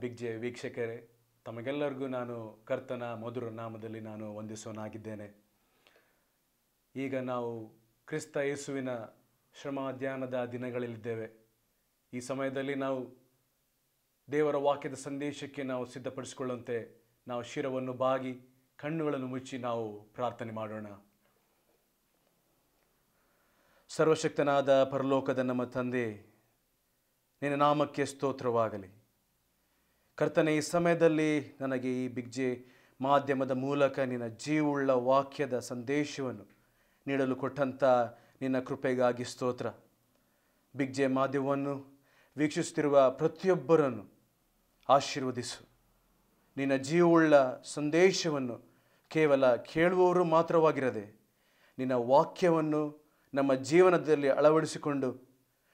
Big J, ವೀಕ್ಷಕರೇ, ತಮಗೆಲ್ಲರಿಗೂ ನಾನು ಕರ್ತನ ಮಧುರ ನಾಮದಲ್ಲಿ ನಾನು ವಂದಿಸೋನಾಗಿದ್ದೇನೆ ಈಗ ನಾವು ಕ್ರಿಸ್ತ ಯೇಸುವಿನ ಶ್ರಮ ಧ್ಯಾನದ ದಿನಗಳಲ್ಲಿದ್ದೇವೆ. ಈ ಸಮಯದಲ್ಲಿ ನಾವು ದೇವರ ವಾಕ್ಯದ ಸಂದೇಶಕ್ಕೆ ನಾವು ಸಿದ್ಧಪಡಿಸಿಕೊಳ್ಳುವಂತೆ ನಾವು ಶಿರವನ್ನು ಬಾಗಿ ಕಣ್ಣುಗಳನ್ನು ಮುಚ್ಚಿ ನಾವು ಪ್ರಾರ್ಥನೆ ಮಾಡೋಣ. ಸರ್ವಶಕ್ತನಾದ ಪರಲೋಕದ ನಮ್ಮ ತಂದೆ, ನಿನ್ನ ನಾಮಕ್ಕೆ ಸ್ತೋತ್ರವಾಗಲಿ. ಕರ್ತನೆ, ಈ ಸಮಯದಲ್ಲಿ ನನಗೆ ಈ ಬಿಗ್ಜೆ ಮಾಧ್ಯಮದ ಮೂಲಕ ನಿನ್ನ ಜೀವುಳ್ಳ ವಾಕ್ಯದ ಸಂದೇಶವನ್ನು ನೀಡಲು ಕೊಟ್ಟಂಥ ನಿನ್ನ ಕೃಪೆಗಾಗಿ ಸ್ತೋತ್ರ. ಬಿಗ್ಜೆ ಮಾಧ್ಯಮವನ್ನು ವೀಕ್ಷಿಸುತ್ತಿರುವ ಪ್ರತಿಯೊಬ್ಬರನ್ನು ಆಶೀರ್ವದಿಸು. ನಿನ್ನ ಜೀವುಳ್ಳ ಸಂದೇಶವನ್ನು ಕೇವಲ ಕೇಳುವವರು ಮಾತ್ರವಾಗಿರದೆ ನಿನ್ನ ವಾಕ್ಯವನ್ನು ನಮ್ಮ ಜೀವನದಲ್ಲಿ ಅಳವಡಿಸಿಕೊಂಡು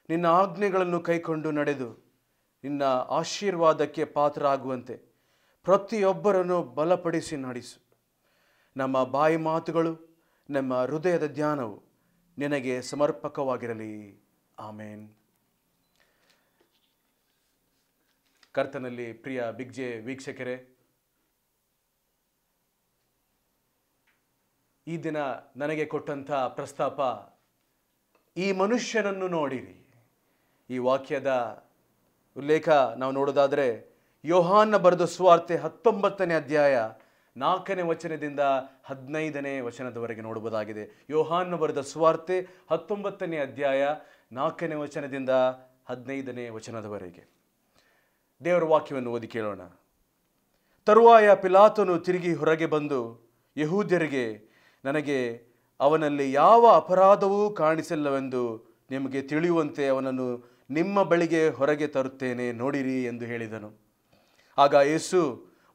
ನಿನ್ನ ಆಜ್ಞೆಗಳನ್ನು ಕೈಕೊಂಡು ನಡೆದು ನಿನ್ನ ಆಶೀರ್ವಾದಕ್ಕೆ ಪಾತ್ರ ಆಗುವಂತೆ ಪ್ರತಿಯೊಬ್ಬರನ್ನು ಬಲಪಡಿಸಿ ನಡೆಸು. ನಮ್ಮ ಬಾಯಿ ಮಾತುಗಳು, ನಮ್ಮ ಹೃದಯದ ಧ್ಯಾನವು ನಿನಗೆ ಸಮರ್ಪಕವಾಗಿರಲಿ. ಆಮೇನ್. ಕರ್ತನಲ್ಲಿ ಪ್ರಿಯ ಬಿಗ್ಜೆ ವೀಕ್ಷಕರೇ, ಈ ದಿನ ನನಗೆ ಕೊಟ್ಟಂಥ ಪ್ರಸ್ತಾಪ, ಈ ಮನುಷ್ಯನನ್ನು ನೋಡಿರಿ. ಈ ವಾಕ್ಯದ ಉಲ್ಲೇಖ ನಾವು ನೋಡೋದಾದರೆ ಯೋಹಾನ್ನ ಬರೆದ ಸ್ವಾರ್ತೆ ಹತ್ತೊಂಬತ್ತನೇ ಅಧ್ಯಾಯ ನಾಲ್ಕನೇ ವಚನದಿಂದ ಹದಿನೈದನೇ ವಚನದವರೆಗೆ ನೋಡಬಹುದಾಗಿದೆ. ಯೋಹಾನ್ನ ಬರೆದ ಸ್ವಾರ್ತೆ ಹತ್ತೊಂಬತ್ತನೇ ಅಧ್ಯಾಯ ನಾಲ್ಕನೇ ವಚನದಿಂದ ಹದಿನೈದನೇ ವಚನದವರೆಗೆ. ದೇವರ ವಾಕ್ಯವನ್ನು ಓದಿ ಕೇಳೋಣ. ತರುವಾಯ ಪಿಲಾತನು ತಿರುಗಿ ಹೊರಗೆ ಬಂದು ಯಹೂದ್ಯರಿಗೆ, ನನಗೆ ಅವನಲ್ಲಿ ಯಾವ ಅಪರಾಧವೂ ಕಾಣಿಸಿಲ್ಲವೆಂದು ನಿಮಗೆ ತಿಳಿಯುವಂತೆ ಅವನನ್ನು ನಿಮ್ಮ ಬಳಿಗೆ ಹೊರಗೆ ತರುತ್ತೇನೆ, ನೋಡಿರಿ ಎಂದು ಹೇಳಿದನು. ಆಗ ಯೇಸು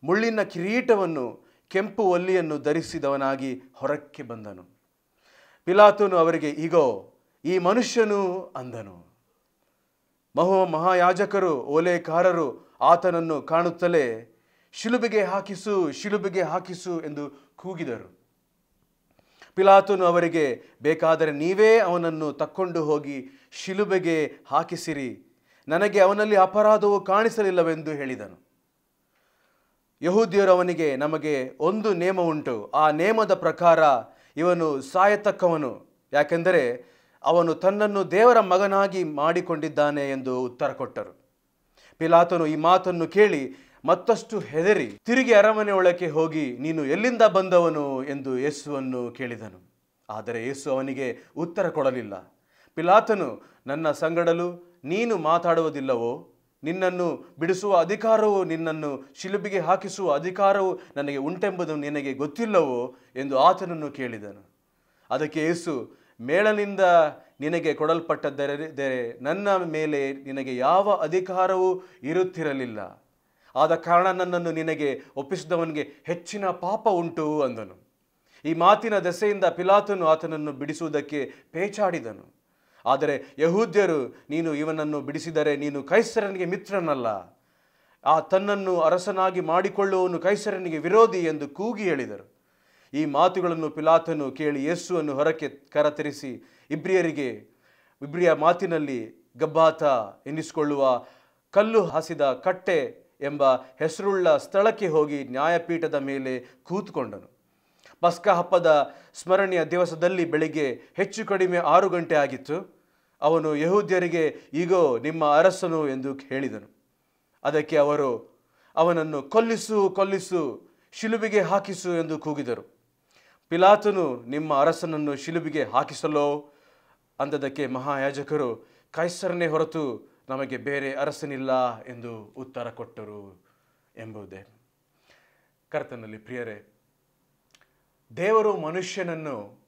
ಮುಳ್ಳಿನ ಕಿರೀಟವನ್ನು ಕೆಂಪು ಒಲ್ಲಿಯನ್ನು ಧರಿಸಿದವನಾಗಿ ಹೊರಕ್ಕೆ ಬಂದನು. ಪಿಲಾತುನು ಅವರಿಗೆ ಈಗೋ ಈ ಮನುಷ್ಯನು ಅಂದನು. ಮಹೋ ಮಹಾಯಾಜಕರು, ಓಲೆಕಾರರು ಆತನನ್ನು ಕಾಣುತ್ತಲೇ ಶಿಲುಬಿಗೆ ಹಾಕಿಸು ಶಿಲುಬಿಗೆ ಹಾಕಿಸು ಎಂದು ಕೂಗಿದರು. ಪಿಲಾತುನು ಅವರಿಗೆ, ಬೇಕಾದರೆ ನೀವೇ ಅವನನ್ನು ತಕ್ಕೊಂಡು ಹೋಗಿ ಶಿಲುಬೆಗೆ ಹಾಕಿಸಿರಿ. ನನಗೆ ಅವನಲ್ಲಿ ಅಪರಾಧವು ಕಾಣಿಸಲಿಲ್ಲವೆಂದು ಹೇಳಿದನು. ಯಹೂದಿಯರು ಅವನಿಗೆ, ನಮಗೆ ಒಂದು ನೇಮ ಉಂಟು. ಆ ನೇಮದ ಪ್ರಕಾರ ಇವನು ಸಾಯತಕ್ಕವನು. ಯಾಕೆಂದರೆ ಅವನು ತನ್ನನ್ನು ದೇವರ ಮಗನಾಗಿ ಮಾಡಿಕೊಂಡಿದ್ದಾನೆ ಎಂದು ಉತ್ತರ ಕೊಟ್ಟರು. ಪಿಲಾತನು ಈ ಮಾತನ್ನು ಕೇಳಿ, ಮತ್ತಷ್ಟು ಹೆದರಿ, ತಿರುಗಿ ಅರಮನೆ ಒಳಕ್ಕೆ ಹೋಗಿ, ನೀನು ಎಲ್ಲಿಂದ ಬಂದವನು? ಎಂದು ಯೇಸುವನ್ನು ಕೇಳಿದನು. ಆದರೆ ಯೇಸು ಅವನಿಗೆ ಉತ್ತರ ಕೊಡಲಿಲ್ಲ. ಪಿಲಾತನು ನನ್ನ ಸಂಗಡಲು, ನೀನು ಮಾತಾಡುವುದಿಲ್ಲವೋ? ನಿನ್ನನ್ನು ಬಿಡಿಸುವ ಅಧಿಕಾರವು ನಿನ್ನನ್ನು ಶಿಲುಬಿಗೆ ಹಾಕಿಸುವ ಅಧಿಕಾರವು ನನಗೆ ಉಂಟೆಂಬುದು ನಿನಗೆ ಗೊತ್ತಿಲ್ಲವೋ? ಎಂದು ಆತನನ್ನು ಕೇಳಿದನು. ಅದಕ್ಕೆ ಯೇಸು, ಮೇಳನಿಂದ ನಿನಗೆ ಕೊಡಲ್ಪಟ್ಟದರೆ ನನ್ನ ಮೇಲೆ ನಿನಗೆ ಯಾವ ಅಧಿಕಾರವೂ ಇರುತ್ತಿರಲಿಲ್ಲ. ಆದ ಕಾರಣ ನನ್ನನ್ನು ನಿನಗೆ ಒಪ್ಪಿಸಿದವನಿಗೆ ಹೆಚ್ಚಿನ ಪಾಪ ಉಂಟು ಅಂದನು. ಈ ಮಾತಿನ ದೆಸೆಯಿಂದ ಪಿಲಾತನು ಆತನನ್ನು ಬಿಡಿಸುವುದಕ್ಕೆ ಪೇಚಾಡಿದನು. ಆದರೆ ಯಹೂದ್ಯರು, ನೀನು ಇವನನ್ನು ಬಿಡಿಸಿದರೆ ನೀನು ಕೈಸರನಿಗೆ ಮಿತ್ರನಲ್ಲ. ಆ ತನ್ನನ್ನು ಅರಸನಾಗಿ ಮಾಡಿಕೊಳ್ಳುವವನು ಕೈಸರನಿಗೆ ವಿರೋಧಿ ಎಂದು ಕೂಗಿ ಹೇಳಿದರು. ಈ ಮಾತುಗಳನ್ನು ಪಿಲಾತನು ಕೇಳಿ ಯೇಸುವನ್ನು ಹೊರಕ್ಕೆ ಕರತರಿಸಿ ಇಬ್ರಿಯರಿಗೆ, ಇಬ್ರಿಯ ಮಾತಿನಲ್ಲಿ ಗಬ್ಬಾತ ಎನ್ನಿಸಿಕೊಳ್ಳುವ ಕಲ್ಲು ಹಾಸಿದ ಕಟ್ಟೆ ಎಂಬ ಹೆಸರುಳ್ಳ ಸ್ಥಳಕ್ಕೆ ಹೋಗಿ ನ್ಯಾಯಪೀಠದ ಮೇಲೆ ಕೂತ್ಕೊಂಡನು. ಪಸ್ಕ ಹಬ್ಬದ ಸ್ಮರಣೆಯ ದಿವಸದಲ್ಲಿ ಬೆಳಿಗ್ಗೆ ಹೆಚ್ಚು ಕಡಿಮೆ ಆರು ಗಂಟೆ ಆಗಿತ್ತು. ಅವನು ಯಹೂದ್ಯರಿಗೆ ಈಗೋ ನಿಮ್ಮ ಅರಸನು ಎಂದು ಹೇಳಿದನು. ಅದಕ್ಕೆ ಅವರು, ಅವನನ್ನು ಕೊಲ್ಲಿಸು ಕೊಲ್ಲಿಸು, ಶಿಲುಬಿಗೆ ಹಾಕಿಸು ಎಂದು ಕೂಗಿದರು. ಪಿಲಾತನು, ನಿಮ್ಮ ಅರಸನನ್ನು ಶಿಲುಬಿಗೆ ಹಾಕಿಸಲೋ? ಅಂದದಕ್ಕೆ ಮಹಾಯಾಜಕರು, ಕೈಸರನೇ ಹೊರತು ನಮಗೆ ಬೇರೆ ಅರಸನಿಲ್ಲ ಎಂದು ಉತ್ತರ ಕೊಟ್ಟರು ಎಂಬುದೇ. ಕರ್ತನಲ್ಲಿ ಪ್ರಿಯರೇ ದೇವರು ಮನುಷ್ಯನನ್ನು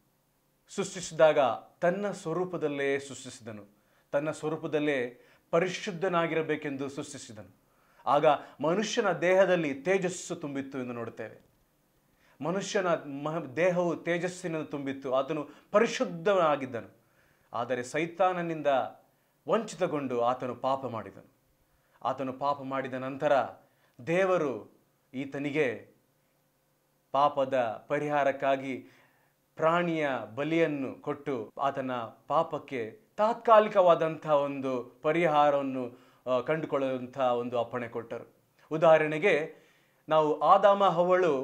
ಸೃಷ್ಟಿಸಿದಾಗ ತನ್ನ ಸ್ವರೂಪದಲ್ಲೇ ಸೃಷ್ಟಿಸಿದನು. ತನ್ನ ಸ್ವರೂಪದಲ್ಲೇ ಪರಿಶುದ್ಧನಾಗಿರಬೇಕೆಂದು ಸೃಷ್ಟಿಸಿದನು. ಆಗ ಮನುಷ್ಯನ ದೇಹದಲ್ಲಿ ತೇಜಸ್ಸು ತುಂಬಿತ್ತು ಎಂದು ನೋಡುತ್ತೇವೆ. ಮನುಷ್ಯನ ದೇಹವು ತೇಜಸ್ಸಿನಿಂದ ತುಂಬಿತ್ತು. ಆತನು ಪರಿಶುದ್ಧನಾಗಿದ್ದನು. ಆದರೆ ಸೈತಾನನಿಂದ ವಂಚಿತಗೊಂಡು ಆತನು ಪಾಪ ಮಾಡಿದನು. ಆತನು ಪಾಪ ಮಾಡಿದ ನಂತರ ದೇವರು ಈತನಿಗೆ ಪಾಪದ ಪರಿಹಾರಕ್ಕಾಗಿ ಪ್ರಾಣಿಯ ಬಲಿಯನ್ನು ಕೊಟ್ಟು ಆತನ ಪಾಪಕ್ಕೆ ತಾತ್ಕಾಲಿಕವಾದಂಥ ಒಂದು ಪರಿಹಾರವನ್ನು ಕಂಡುಕೊಳ್ಳುವಂತಹ ಒಂದು ಅಪ್ಪಣೆ ಕೊಟ್ಟರು. ಉದಾಹರಣೆಗೆ, ನಾವು ಆದಾಮ ಹವಳು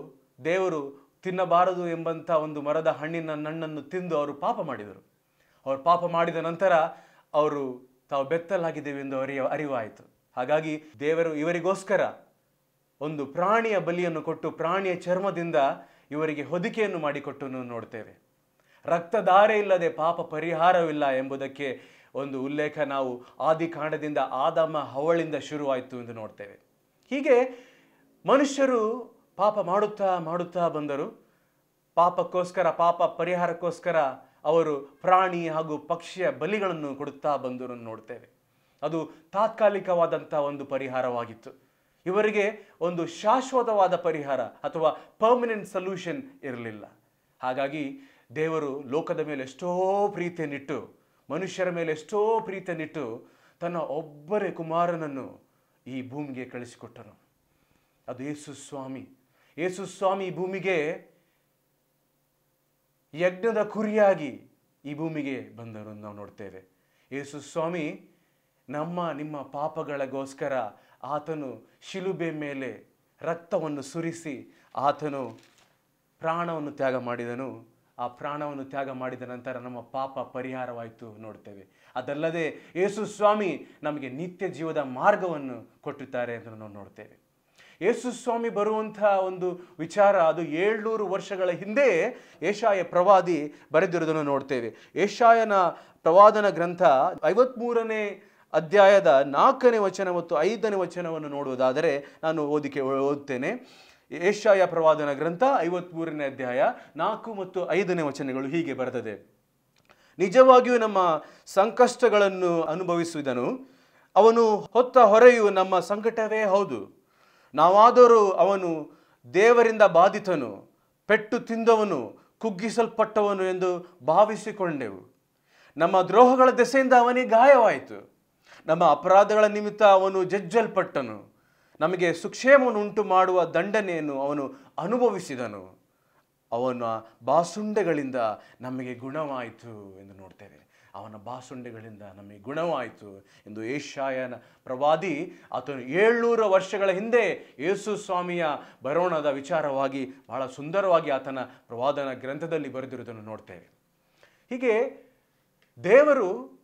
ದೇವರು ತಿನ್ನಬಾರದು ಎಂಬಂಥ ಒಂದು ಮರದ ಹಣ್ಣಿನ ನಣ್ಣನ್ನು ತಿಂದು ಅವರು ಪಾಪ ಮಾಡಿದರು. ಅವರು ಪಾಪ ಮಾಡಿದ ನಂತರ ಅವರು ತಾವು ಬೆತ್ತಲಾಗಿದ್ದೇವೆ ಎಂದು ಅರಿಯ ಅರಿವಾಯಿತು. ಹಾಗಾಗಿ ದೇವರು ಇವರಿಗೋಸ್ಕರ ಒಂದು ಪ್ರಾಣಿಯ ಬಲಿಯನ್ನು ಕೊಟ್ಟು ಪ್ರಾಣಿಯ ಚರ್ಮದಿಂದ ಇವರಿಗೆ ಹೊದಿಕೆಯನ್ನು ಮಾಡಿಕೊಟ್ಟು ನಾವು ನೋಡ್ತೇವೆ. ರಕ್ತಧಾರೆ ಇಲ್ಲದೆ ಪಾಪ ಪರಿಹಾರವಿಲ್ಲ ಎಂಬುದಕ್ಕೆ ಒಂದು ಉಲ್ಲೇಖ ನಾವು ಆದಿಕಾಂಡದಿಂದ ಆದಾಮ ಹವಳಿಂದ ಶುರುವಾಯಿತು ಎಂದು ನೋಡ್ತೇವೆ. ಹೀಗೆ ಮನುಷ್ಯರು ಪಾಪ ಮಾಡುತ್ತಾ ಮಾಡುತ್ತಾ ಬಂದರು. ಪಾಪಕ್ಕೋಸ್ಕರ, ಪಾಪ ಪರಿಹಾರಕ್ಕೋಸ್ಕರ ಅವರು ಪ್ರಾಣಿ ಹಾಗೂ ಪಕ್ಷಿಯ ಬಲಿಗಳನ್ನು ಕೊಡುತ್ತಾ ಬಂದರು ನೋಡ್ತೇವೆ. ಅದು ತಾತ್ಕಾಲಿಕವಾದಂಥ ಒಂದು ಪರಿಹಾರವಾಗಿತ್ತು. ಇವರಿಗೆ ಒಂದು ಶಾಶ್ವತವಾದ ಪರಿಹಾರ ಅಥವಾ ಪರ್ಮನೆಂಟ್ ಸೊಲ್ಯೂಷನ್ ಇರಲಿಲ್ಲ. ಹಾಗಾಗಿ ದೇವರು ಲೋಕದ ಮೇಲೆ ಎಷ್ಟೋ ಪ್ರೀತಿಯನ್ನಿಟ್ಟು, ಮನುಷ್ಯರ ಮೇಲೆ ಎಷ್ಟೋ ಪ್ರೀತಿಯನ್ನಿಟ್ಟು ತನ್ನ ಒಬ್ಬರೇ ಕುಮಾರನನ್ನು ಈ ಭೂಮಿಗೆ ಕಳಿಸಿಕೊಟ್ಟನು. ಅದು ಯೇಸು ಸ್ವಾಮಿ. ಯೇಸು ಸ್ವಾಮಿ ಭೂಮಿಗೆ ಯಜ್ಞದ ಕುರಿಯಾಗಿ ಈ ಭೂಮಿಗೆ ಬಂದರು ನಾವು ನೋಡ್ತೇವೆ. ಯೇಸು ಸ್ವಾಮಿ, ನಮ್ಮ, ನಿಮ್ಮ ಪಾಪಗಳಿಗೋಸ್ಕರ ಆತನು ಶಿಲುಬೆ ಮೇಲೆ ರಕ್ತವನ್ನು ಸುರಿಸಿ ಆತನು ಪ್ರಾಣವನ್ನು ತ್ಯಾಗ ಮಾಡಿದನು. ಆ ಪ್ರಾಣವನ್ನು ತ್ಯಾಗ ಮಾಡಿದ ನಂತರ ನಮ್ಮ ಪಾಪ ಪರಿಹಾರವಾಯಿತು ನೋಡ್ತೇವೆ. ಅದಲ್ಲದೆ ಯೇಸು ಸ್ವಾಮಿ ನಮಗೆ ನಿತ್ಯ ಜೀವದ ಮಾರ್ಗವನ್ನು ಕೊಟ್ಟಿದ್ದಾರೆ ಅಂತ ನಾವು ನೋಡ್ತೇವೆ. ಯೇಸು ಸ್ವಾಮಿ ಬರುವಂಥ ಒಂದು ವಿಚಾರ ಅದು ಏಳ್ನೂರು ವರ್ಷಗಳ ಹಿಂದೆ ಏಷಾಯ ಪ್ರವಾದಿ ಬರೆದಿರುವುದನ್ನು ನೋಡ್ತೇವೆ. ಏಷಾಯನ ಪ್ರವಾದನ ಗ್ರಂಥ ಐವತ್ಮೂರನೇ ಅಧ್ಯಾಯದ ನಾಲ್ಕನೇ ವಚನ ಮತ್ತು ಐದನೇ ವಚನವನ್ನು ನೋಡುವುದಾದರೆ ನಾನು ಓದಿಕೆ ಓದ್ತೇನೆ ಏಷ್ಯಾಯ ಪ್ರವಾದನ ಗ್ರಂಥ ಐವತ್ಮೂರನೇ ಅಧ್ಯಾಯ ನಾಲ್ಕು ಮತ್ತು ಐದನೇ ವಚನಗಳು ಹೀಗೆ ಬರೆದಿದೆ. ನಿಜವಾಗಿಯೂ ನಮ್ಮ ಸಂಕಷ್ಟಗಳನ್ನು ಅನುಭವಿಸಿದನು. ಅವನು ಹೊತ್ತ ಹೊರೆಯು ನಮ್ಮ ಸಂಕಟವೇ ಹೌದು. ನಾವಾದರೂ ಅವನು ದೇವರಿಂದ ಬಾಧಿತನು, ಪೆಟ್ಟು ತಿಂದವನು, ಕುಗ್ಗಿಸಲ್ಪಟ್ಟವನು ಎಂದು ಭಾವಿಸಿಕೊಂಡೆವು. ನಮ್ಮ ದ್ರೋಹಗಳ ದೆಸೆಯಿಂದ ಅವನಿಗೆ ಗಾಯವಾಯಿತು. ನಮ್ಮ ಅಪರಾಧಗಳ ನಿಮಿತ್ತ ಅವನು ಜಜ್ಜಲ್ಪಟ್ಟನು. ನಮಗೆ ಸುಕ್ಷೇಮವನ್ನು ಉಂಟು ಮಾಡುವ ದಂಡನೆಯನ್ನು ಅವನು ಅನುಭವಿಸಿದನು. ಅವನ ಬಾಸುಂಡೆಗಳಿಂದ ನಮಗೆ ಗುಣವಾಯಿತು ಎಂದು ನೋಡ್ತೇವೆ. ಅವನ ಬಾಸುಂಡೆಗಳಿಂದ ನಮಗೆ ಗುಣವಾಯಿತು ಎಂದು ಏಷಾಯನ ಪ್ರವಾದಿ ಆತನು ಏಳ್ನೂರು ವರ್ಷಗಳ ಹಿಂದೆ ಯೇಸು ಸ್ವಾಮಿಯ ಬರೋಣದ ವಿಚಾರವಾಗಿ ಬಹಳ ಸುಂದರವಾಗಿ ಆತನ ಪ್ರವಾದನ ಗ್ರಂಥದಲ್ಲಿ ಬರೆದಿರುವುದನ್ನು ನೋಡ್ತೇವೆ. ಹೀಗೆ ದೇವರು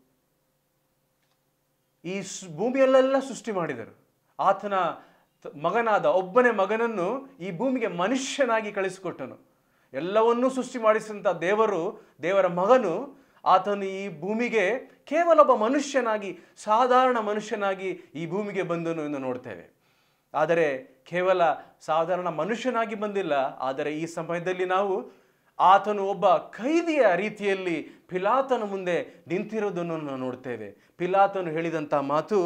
ಈ ಭೂಮಿಯಲ್ಲೆಲ್ಲ ಸೃಷ್ಟಿ ಮಾಡಿದರು. ಆತನ ಮಗನಾದ ಒಬ್ಬನೇ ಮಗನನ್ನು ಈ ಭೂಮಿಗೆ ಮನುಷ್ಯನಾಗಿ ಕಳಿಸಿಕೊಟ್ಟನು. ಎಲ್ಲವನ್ನೂ ಸೃಷ್ಟಿ ಮಾಡಿಸಿದಂಥ ದೇವರು, ದೇವರ ಮಗನು ಆತನು ಈ ಭೂಮಿಗೆ ಕೇವಲ ಒಬ್ಬ ಮನುಷ್ಯನಾಗಿ, ಸಾಧಾರಣ ಮನುಷ್ಯನಾಗಿ ಈ ಭೂಮಿಗೆ ಬಂದನು ಎಂದು ನೋಡ್ತೇವೆ. ಆದರೆ ಕೇವಲ ಸಾಧಾರಣ ಮನುಷ್ಯನಾಗಿ ಬಂದಿಲ್ಲ. ಆದರೆ ಈ ಸಮಯದಲ್ಲಿ ನಾವು ಆತನು ಒಬ್ಬ ಖೈದಿಯ ರೀತಿಯಲ್ಲಿ ಪಿಲಾತನ ಮುಂದೆ ನಿಂತಿರೋದನ್ನು ನಾವು ನೋಡ್ತೇವೆ. ಪಿಲಾತನು ಹೇಳಿದಂಥ ಮಾತು,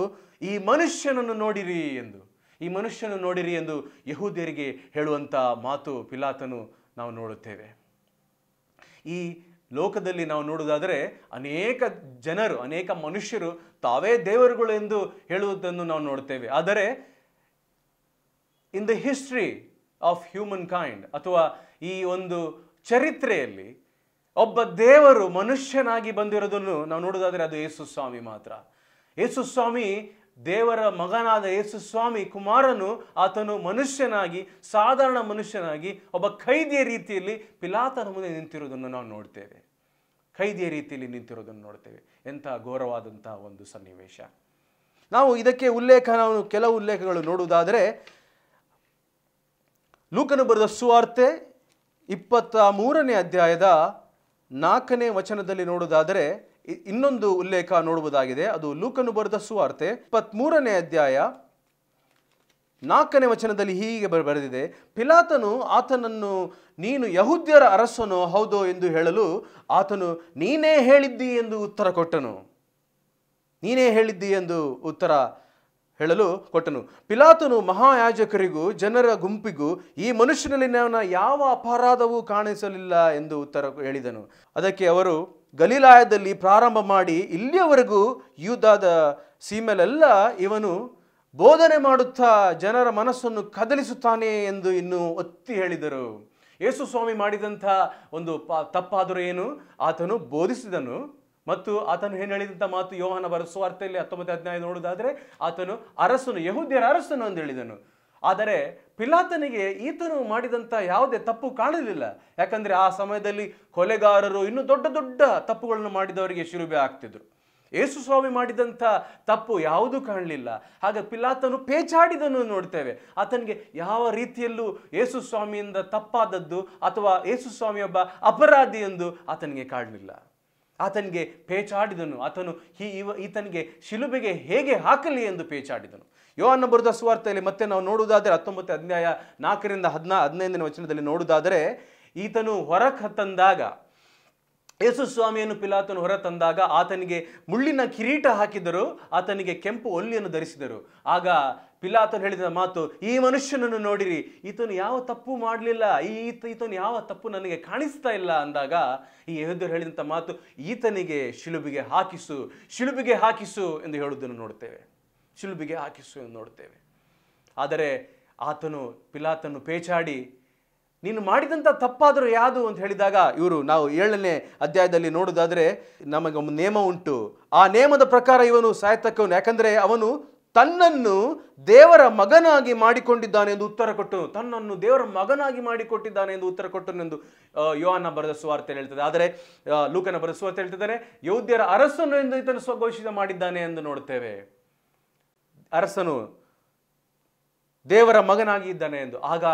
ಈ ಮನುಷ್ಯನನ್ನು ನೋಡಿರಿ ಎಂದು. ಈ ಮನುಷ್ಯನನ್ನು ನೋಡಿರಿ ಎಂದು ಯಹೂದ್ಯರಿಗೆ ಹೇಳುವಂಥ ಮಾತು ಪಿಲಾತನು ನಾವು ನೋಡುತ್ತೇವೆ. ಈ ಲೋಕದಲ್ಲಿ ನಾವು ನೋಡುವುದಾದರೆ ಅನೇಕ ಜನರು, ಅನೇಕ ಮನುಷ್ಯರು ತಾವೇ ದೇವರುಗಳು ಎಂದು ಹೇಳುವುದನ್ನು ನಾವು ನೋಡ್ತೇವೆ ಆದರೆ in the history of humankind ಅಥವಾ ಈ ಒಂದು ಚರಿತ್ರೆಯಲ್ಲಿ ಒಬ್ಬ ದೇವರು ಮನುಷ್ಯನಾಗಿ ಬಂದಿರೋದನ್ನು ನಾವು ನೋಡೋದಾದರೆ ಅದು ಯೇಸು ಸ್ವಾಮಿ ಮಾತ್ರ. ಯೇಸುಸ್ವಾಮಿ ದೇವರ ಮಗನಾದ ಯೇಸು ಸ್ವಾಮಿ ಕುಮಾರನು ಆತನು ಮನುಷ್ಯನಾಗಿ, ಸಾಧಾರಣ ಮನುಷ್ಯನಾಗಿ, ಒಬ್ಬ ಖೈದಿಯ ರೀತಿಯಲ್ಲಿ ಪಿಲಾತನ ಮುಂದೆ ನಿಂತಿರುವುದನ್ನು ನಾವು ನೋಡ್ತೇವೆ. ಖೈದಿಯ ರೀತಿಯಲ್ಲಿ ನಿಂತಿರೋದನ್ನು ನೋಡ್ತೇವೆ. ಎಂಥ ಘೋರವಾದಂಥ ಒಂದು ಸನ್ನಿವೇಶ. ನಾವು ಇದಕ್ಕೆ ಉಲ್ಲೇಖ, ನಾವು ಕೆಲವು ಉಲ್ಲೇಖಗಳು ನೋಡುವುದಾದರೆ ಲೂಕನು ಬರೆದ ಸುವಾರ್ತೆ ಇಪ್ಪತ್ತ ಮೂರನೇ ಅಧ್ಯಾಯದ ನಾಲ್ಕನೇ ವಚನದಲ್ಲಿ ನೋಡುವುದಾದರೆ ಇನ್ನೊಂದು ಉಲ್ಲೇಖ ನೋಡುವುದಾಗಿದೆ. ಅದು ಲೂಕನು ಬರೆದ ಸುವಾರ್ತೆ. ಇಪ್ಪತ್ತ್ಮೂರನೇ ಅಧ್ಯಾಯ ನಾಲ್ಕನೇ ವಚನದಲ್ಲಿ ಹೀಗೆ ಬರ- ಬರೆದಿದೆ, ಪಿಲಾತನು ಆತನನ್ನು, ನೀನು ಯಹೂದ್ಯರ ಅರಸನೋ ಹೌದೋ ಎಂದು ಹೇಳಲು ಆತನು, ನೀನೇ ಹೇಳಿದ್ದಿ ಎಂದು ಉತ್ತರ ಕೊಟ್ಟನು. ನೀನೇ ಹೇಳಿದ್ದಿ ಎಂದು ಉತ್ತರ ಹೇಳಲು ಕೊಟ್ಟನು. ಪಿಲಾತನು ಮಹಾಯಾಜಕರಿಗೂ ಜನರ ಗುಂಪಿಗೂ ಈ ಮನುಷ್ಯನಲ್ಲಿ ನನ್ನ ಯಾವ ಅಪರಾಧವೂ ಕಾಣಿಸಲಿಲ್ಲ ಎಂದು ಉತ್ತರ ಹೇಳಿದನು. ಅದಕ್ಕೆ ಅವರು ಗಲೀಲಾಯದಲ್ಲಿ ಪ್ರಾರಂಭ ಮಾಡಿ ಇಲ್ಲಿಯವರೆಗೂ ಯೂದಾದ ಸೀಮೆಲೆಲ್ಲ ಇವನು ಬೋಧನೆ ಮಾಡುತ್ತಾ ಜನರ ಮನಸ್ಸನ್ನು ಕದಲಿಸುತ್ತಾನೆ ಎಂದು ಇನ್ನೂ ಒತ್ತಿ ಹೇಳಿದರು. ಯೇಸು ಸ್ವಾಮಿ ಮಾಡಿದಂಥ ಒಂದು ಪ ತಪ್ಪಾದರೂ ಏನು? ಆತನು ಬೋಧಿಸಿದನು. ಮತ್ತು ಆತನು ಏನು ಹೇಳಿದಂಥ ಮಾತು ಯೋಹನ ಬರೆಸುವಾರ್ತೆಯಲ್ಲಿ ಹತ್ತೊಂಬತ್ತು ಹದಿನೈದು ನೋಡುವುದಾದರೆ ಆತನು ಅರಸನು, ಯಹೂದ್ಯರ ಅರಸನು ಎಂದು ಹೇಳಿದನು. ಆದರೆ ಪಿಲಾತನಿಗೆ ಈತನು ಮಾಡಿದಂಥ ಯಾವುದೇ ತಪ್ಪು ಕಾಣಲಿಲ್ಲ. ಯಾಕಂದರೆ ಆ ಸಮಯದಲ್ಲಿ ಕೊಲೆಗಾರರು ಇನ್ನೂ ದೊಡ್ಡ ದೊಡ್ಡ ತಪ್ಪುಗಳನ್ನು ಮಾಡಿದವರಿಗೆ ಶಿಲುಬೆ ಆಗ್ತಿದ್ರು. ಯೇಸು ಸ್ವಾಮಿ ಮಾಡಿದಂಥ ತಪ್ಪು ಯಾವುದೂ ಕಾಣಲಿಲ್ಲ. ಹಾಗೆ ಪಿಲಾತನು ಪೇಚಾಡಿದನು ನೋಡ್ತೇವೆ. ಆತನಿಗೆ ಯಾವ ರೀತಿಯಲ್ಲೂ ಯೇಸು ಸ್ವಾಮಿಯಿಂದ ತಪ್ಪಾದದ್ದು ಅಥವಾ ಯೇಸು ಸ್ವಾಮಿಯೊಬ್ಬ ಅಪರಾಧಿ ಎಂದು ಆತನಿಗೆ ಕಾಣಲಿಲ್ಲ. ಆತನಿಗೆ ಪೇಚಾಡಿದನು. ಆತನು ಈ ಇವ, ಈತನಿಗೆ ಶಿಲುಬೆಗೆ ಹೇಗೆ ಹಾಕಲಿ ಎಂದು ಪೇಚಾಡಿದನು. ಯೋಹನ್ನ ಬರೆದ ಸುವಾರ್ತೆಯಲ್ಲಿ ಮತ್ತೆ ನಾವು ನೋಡುವುದಾದರೆ ಹತ್ತೊಂಬತ್ತು ಅಧ್ಯಾಯ ನಾಲ್ಕರಿಂದ ಹದಿನಾ, ಹದಿನೈದನೇ ವಚನದಲ್ಲಿ ನೋಡುವುದಾದರೆ, ಈತನು ಹೊರಕ್ಕೆ ತಂದಾಗ, ಯೇಸು ಸ್ವಾಮಿಯನ್ನು ಪಿಲಾತನು ಹೊರ ತಂದಾಗ ಆತನಿಗೆ ಮುಳ್ಳಿನ ಕಿರೀಟ ಹಾಕಿದರು, ಆತನಿಗೆ ಕೆಂಪು ಒಲ್ಲಿಯನ್ನು ಧರಿಸಿದರು. ಆಗ ಪಿಲಾತನು ಹೇಳಿದ ಮಾತು, ಈ ಮನುಷ್ಯನನ್ನು ನೋಡಿರಿ, ಈತನು ಯಾವ ತಪ್ಪು ಮಾಡಲಿಲ್ಲ ಈತ, ಈತನು ಯಾವ ತಪ್ಪು ನನಗೆ ಕಾಣಿಸ್ತಾ ಇಲ್ಲ ಅಂದಾಗ, ಈ ಯಹೋದ್ಯರು ಹೇಳಿದಂಥ ಮಾತು, ಈತನಿಗೆ ಶಿಲುಬಿಗೆ ಹಾಕಿಸು ಶಿಲುಬಿಗೆ ಹಾಕಿಸು ಎಂದು ಹೇಳುವುದನ್ನು ನೋಡ್ತೇವೆ ಶಿಲುಬಿಗೆ ಹಾಕಿಸು ಎಂದು ನೋಡ್ತೇವೆ ಆದರೆ ಆತನು ಪಿಲಾತನ್ನು ಪೇಚಾಡಿ, ನೀನು ಮಾಡಿದಂಥ ತಪ್ಪಾದರೂ ಯಾವುದು? ಅಂತ ಹೇಳಿದಾಗ, ಇವರು ನಾವು ಏಳನೇ ಅಧ್ಯಾಯದಲ್ಲಿ ನೋಡೋದಾದರೆ ನಮಗೆ ಒಂದು ನೇಮ ಉಂಟು. ಆ ನೇಮದ ಪ್ರಕಾರ ಇವನು ಸಾಯತಕ್ಕವನು. ಯಾಕಂದರೆ ಅವನು ತನ್ನನ್ನು ದೇವರ ಮಗನಾಗಿ ಮಾಡಿಕೊಂಡಿದ್ದಾನೆ ಎಂದು ಉತ್ತರ ಕೊಟ್ಟನು. ತನ್ನನ್ನು ದೇವರ ಮಗನಾಗಿ ಮಾಡಿಕೊಟ್ಟಿದ್ದಾನೆ ಎಂದು ಉತ್ತರ ಕೊಟ್ಟನೆಂದು ಯೋಹಾನ ಬರೆದ ಸುವಾರ್ತೆ ಹೇಳ್ತದೆ. ಆದರೆ ಲೂಕನ ಬರೆದ ಸುವಾರ್ತೆ ಹೇಳ್ತಿದ್ದಾನೆ ಯೌದ್ಯರ ಅರಸನು ಎಂದು ಈತನು ಸ್ವಘೋಷಿತ ಮಾಡಿದ್ದಾನೆ ಎಂದು ನೋಡ್ತೇವೆ ಅರಸನು ದೇವರ ಮಗನಾಗಿ ಇದ್ದಾನೆ ಎಂದು. ಆಗ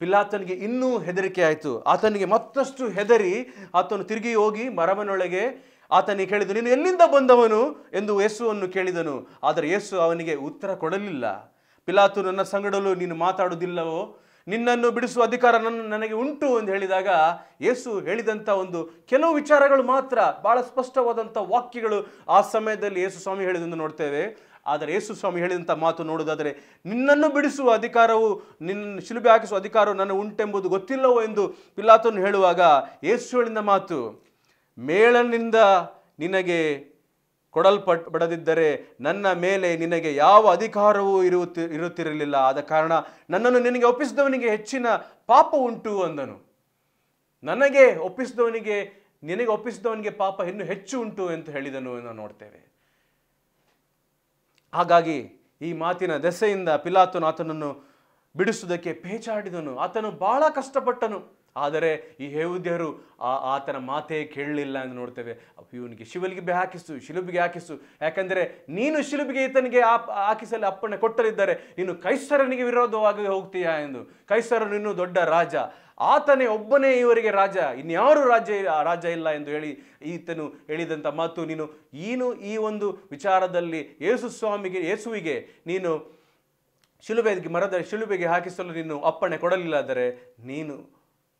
ಪಿಲಾತನಿಗೆ ಇನ್ನೂ ಹೆದರಿಕೆ ಆಯಿತು. ಆತನಿಗೆ ಮತ್ತಷ್ಟು ಹೆದರಿ ಆತನು ತಿರುಗಿ ಹೋಗಿ ಮರಮನೊಳಗೆ ಆತನಿಗೆ ಕೇಳಿದ ನೀನು ಎಲ್ಲಿಂದ ಬಂದವನು? ಎಂದು ಯೇಸುವನ್ನು ಕೇಳಿದನು. ಆದರೆ ಯೇಸು ಅವನಿಗೆ ಉತ್ತರ ಕೊಡಲಿಲ್ಲ. ಪಿಲಾತು, ನನ್ನ ಸಂಗಡಲು ನೀನು ಮಾತಾಡುವುದಿಲ್ಲವೋ? ನಿನ್ನನ್ನು ಬಿಡಿಸುವ ಅಧಿಕಾರ ನನ್ನ, ನನಗೆ ಉಂಟು ಎಂದು ಹೇಳಿದಾಗ ಯೇಸು ಹೇಳಿದಂಥ ಒಂದು ಕೆಲವು ವಿಚಾರಗಳು ಮಾತ್ರ, ಬಹಳ ಸ್ಪಷ್ಟವಾದಂಥ ವಾಕ್ಯಗಳು ಆ ಸಮಯದಲ್ಲಿ ಯೇಸು ಸ್ವಾಮಿ ಹೇಳಿದಂದು ನೋಡ್ತೇವೆ. ಆದರೆ ಯೇಸು ಸ್ವಾಮಿ ಹೇಳಿದಂಥ ಮಾತು ನೋಡುವುದಾದರೆ, ನಿನ್ನನ್ನು ಬಿಡಿಸುವ ಅಧಿಕಾರವು, ನಿನ್ನ ಶಿಲುಬೆ ಹಾಕಿಸುವ ಅಧಿಕಾರವು ನನ್ನ ಉಂಟೆಂಬುದು ಗೊತ್ತಿಲ್ಲವೋ ಎಂದು ಪಿಲಾತನ್ನು ಹೇಳುವಾಗ, ಯೇಸು ಹೇಳಿದ ಮಾತು ಮೇಳನಿಂದ ನಿನಗೆ ಕೊಡಲ್ಪಟ್ ಬಡದಿದ್ದರೆ ನನ್ನ ಮೇಲೆ ನಿನಗೆ ಯಾವ ಅಧಿಕಾರವೂ ಇರುತ್ತಿ, ಇರುತ್ತಿರಲಿಲ್ಲ. ಆದ ಕಾರಣ ನನ್ನನ್ನು ನಿನಗೆ ಒಪ್ಪಿಸಿದವನಿಗೆ ಹೆಚ್ಚಿನ ಪಾಪ ಉಂಟು ಅಂದನು. ನನಗೆ ಒಪ್ಪಿಸಿದವನಿಗೆ, ನಿನಗೆ ಒಪ್ಪಿಸಿದವನಿಗೆ ಪಾಪ ಇನ್ನೂ ಹೆಚ್ಚು ಉಂಟು ಅಂತ ಹೇಳಿದನು ನಾವು ನೋಡ್ತೇವೆ. ಹಾಗಾಗಿ ಈ ಮಾತಿನ ದೆಸೆಯಿಂದ ಪಿಲಾತನು ಆತನನ್ನು ಬಿಡಿಸುವುದಕ್ಕೆ ಪೇಚಾಡಿದನು. ಆತನು ಬಹಳ ಕಷ್ಟಪಟ್ಟನು. ಆದರೆ ಈ ಹೇವುದ್ಯರು ಆ ಆತನ ಮಾತೇ ಕೇಳಲಿಲ್ಲ ಎಂದು ನೋಡ್ತೇವೆ. ಇವನಿಗೆ ಶಿವಲಿಗೆ ಹಾಕಿಸು, ಶಿಲುಬಿಗೆ ಹಾಕಿಸು. ಯಾಕಂದರೆ ನೀನು ಶಿಲುಬಿಗೆ ಈತನಿಗೆ ಆ- ಹಾಕಿಸಲು ಅಪ್ಪಣೆ ಕೊಟ್ಟರಿದ್ದಾರೆ ನೀನು ಕೈಸರನಿಗೆ ವಿರೋಧವಾಗಿ ಹೋಗ್ತೀಯಾ ಎಂದು. ಕೈಸರನು ಇನ್ನೂ ದೊಡ್ಡ ರಾಜ. ಆತನೇ ಒಬ್ಬನೇ ಇವರಿಗೆ ರಾಜ. ಇನ್ಯಾರು ರಾಜ್ಯ ರಾಜ ಇಲ್ಲ ಎಂದು ಹೇಳಿ ಈತನು ಹೇಳಿದಂಥ ಮಾತು ನೀನು ಏನು ಈ ಒಂದು ವಿಚಾರದಲ್ಲಿ ಯೇಸು ಸ್ವಾಮಿಗೆ, ಯೇಸುವಿಗೆ ನೀನು ಶಿಲುಬೆಗೆ ಮರದ, ಶಿಲುಬೆಗೆ ಹಾಕಿಸಲು ನೀನು ಅಪ್ಪಣೆ ಕೊಡಲಿಲ್ಲಾದರೆ ನೀನು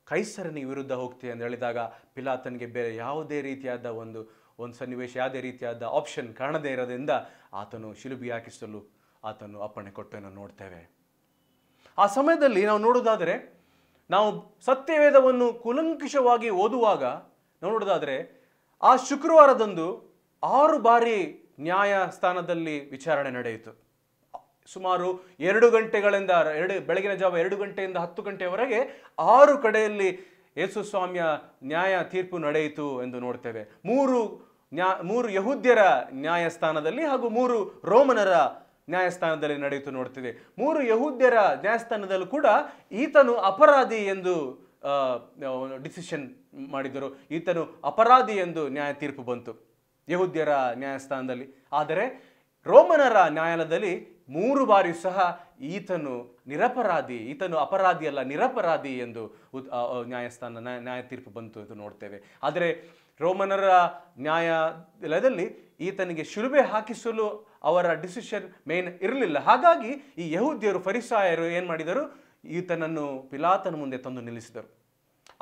ಕೈಸರನಿಗೆ ವಿರುದ್ಧ ಹೋಗ್ತೀಯ ಅಂತ ಹೇಳಿದಾಗ ಪಿಲಾತನಿಗೆ ಬೇರೆ ಯಾವುದೇ ರೀತಿಯಾದ ಒಂದು ಒಂದು ಸನ್ನಿವೇಶ, ಯಾವುದೇ ರೀತಿಯಾದ ಆಪ್ಷನ್ ಕಾಣದೇ ಇರೋದ್ರಿಂದ ಆತನು ಶಿಲುಬಿ ಹಾಕಿಸಲು ಆತನು ಅಪ್ಪಣೆ ಕೊಟ್ಟನ್ನು ನೋಡ್ತೇವೆ. ಆ ಸಮಯದಲ್ಲಿ ನಾವು ನೋಡೋದಾದರೆ ನಾವು ಸತ್ಯವೇದವನ್ನು ಕುಲಂಕುಷವಾಗಿ ಓದುವಾಗ ನಾವು ನೋಡುವುದಾದರೆ, ಆ ಶುಕ್ರವಾರದಂದು ಆರು ಬಾರಿ ನ್ಯಾಯಸ್ಥಾನದಲ್ಲಿ ವಿಚಾರಣೆ ನಡೆಯಿತು. ಸುಮಾರು ಎರಡು ಗಂಟೆಗಳಿಂದ, ಎರಡು ಬೆಳಗಿನ ಜಾವ ಎರಡು ಗಂಟೆಯಿಂದ ಹತ್ತು ಗಂಟೆಯವರೆಗೆ ಆರು ಕಡೆಯಲ್ಲಿ ಯೇಸು ಸ್ವಾಮಿಯ ನ್ಯಾಯ ತೀರ್ಪು ನಡೆಯಿತು ಎಂದು ನೋಡ್ತೇವೆ. ಮೂರು ನ್ಯಾ, ಮೂರು ಯಹೂದ್ಯರ ನ್ಯಾಯಸ್ಥಾನದಲ್ಲಿ ಹಾಗೂ ಮೂರು ರೋಮನರ ನ್ಯಾಯಸ್ಥಾನದಲ್ಲಿ ನಡೆಯಿತು ನೋಡ್ತೇವೆ. ಮೂರು ಯಹೂದ್ಯರ ನ್ಯಾಯಸ್ಥಾನದಲ್ಲೂ ಕೂಡ ಈತನು ಅಪರಾಧಿ ಎಂದು ಡಿಸಿಷನ್ ಮಾಡಿದರು ಈತನು ಅಪರಾಧಿ ಎಂದು ನ್ಯಾಯ ತೀರ್ಪು ಬಂತು ಯಹೂದ್ಯರ ನ್ಯಾಯಸ್ಥಾನದಲ್ಲಿ. ಆದರೆ ರೋಮನರ ನ್ಯಾಯಾಲಯದಲ್ಲಿ ಮೂರು ಬಾರಿ ಸಹ ಈತನು ನಿರಪರಾಧಿ, ಈತನು ಅಪರಾಧಿ ಅಲ್ಲ, ನಿರಪರಾಧಿ ಎಂದು ನ್ಯಾಯಸ್ಥಾನ ನ್ಯಾಯ ನ್ಯಾಯ ತೀರ್ಪು ಬಂತು ಎಂದು ನೋಡ್ತೇವೆ. ಆದರೆ ರೋಮನರ ನ್ಯಾಯಾಲಯದಲ್ಲಿ ಈತನಿಗೆ ಶಿಲುಬೆ ಹಾಕಿಸಲು ಅವರ ಡಿಸಿಷನ್ ಮೇನ್ ಇರಲಿಲ್ಲ. ಹಾಗಾಗಿ ಈ ಯಹೂದ್ಯರು, ಫರಿಸಾಯರು ಏನು ಮಾಡಿದರು? ಈತನನ್ನು ಪಿಲಾತನ ಮುಂದೆ ತಂದು ನಿಲ್ಲಿಸಿದರು.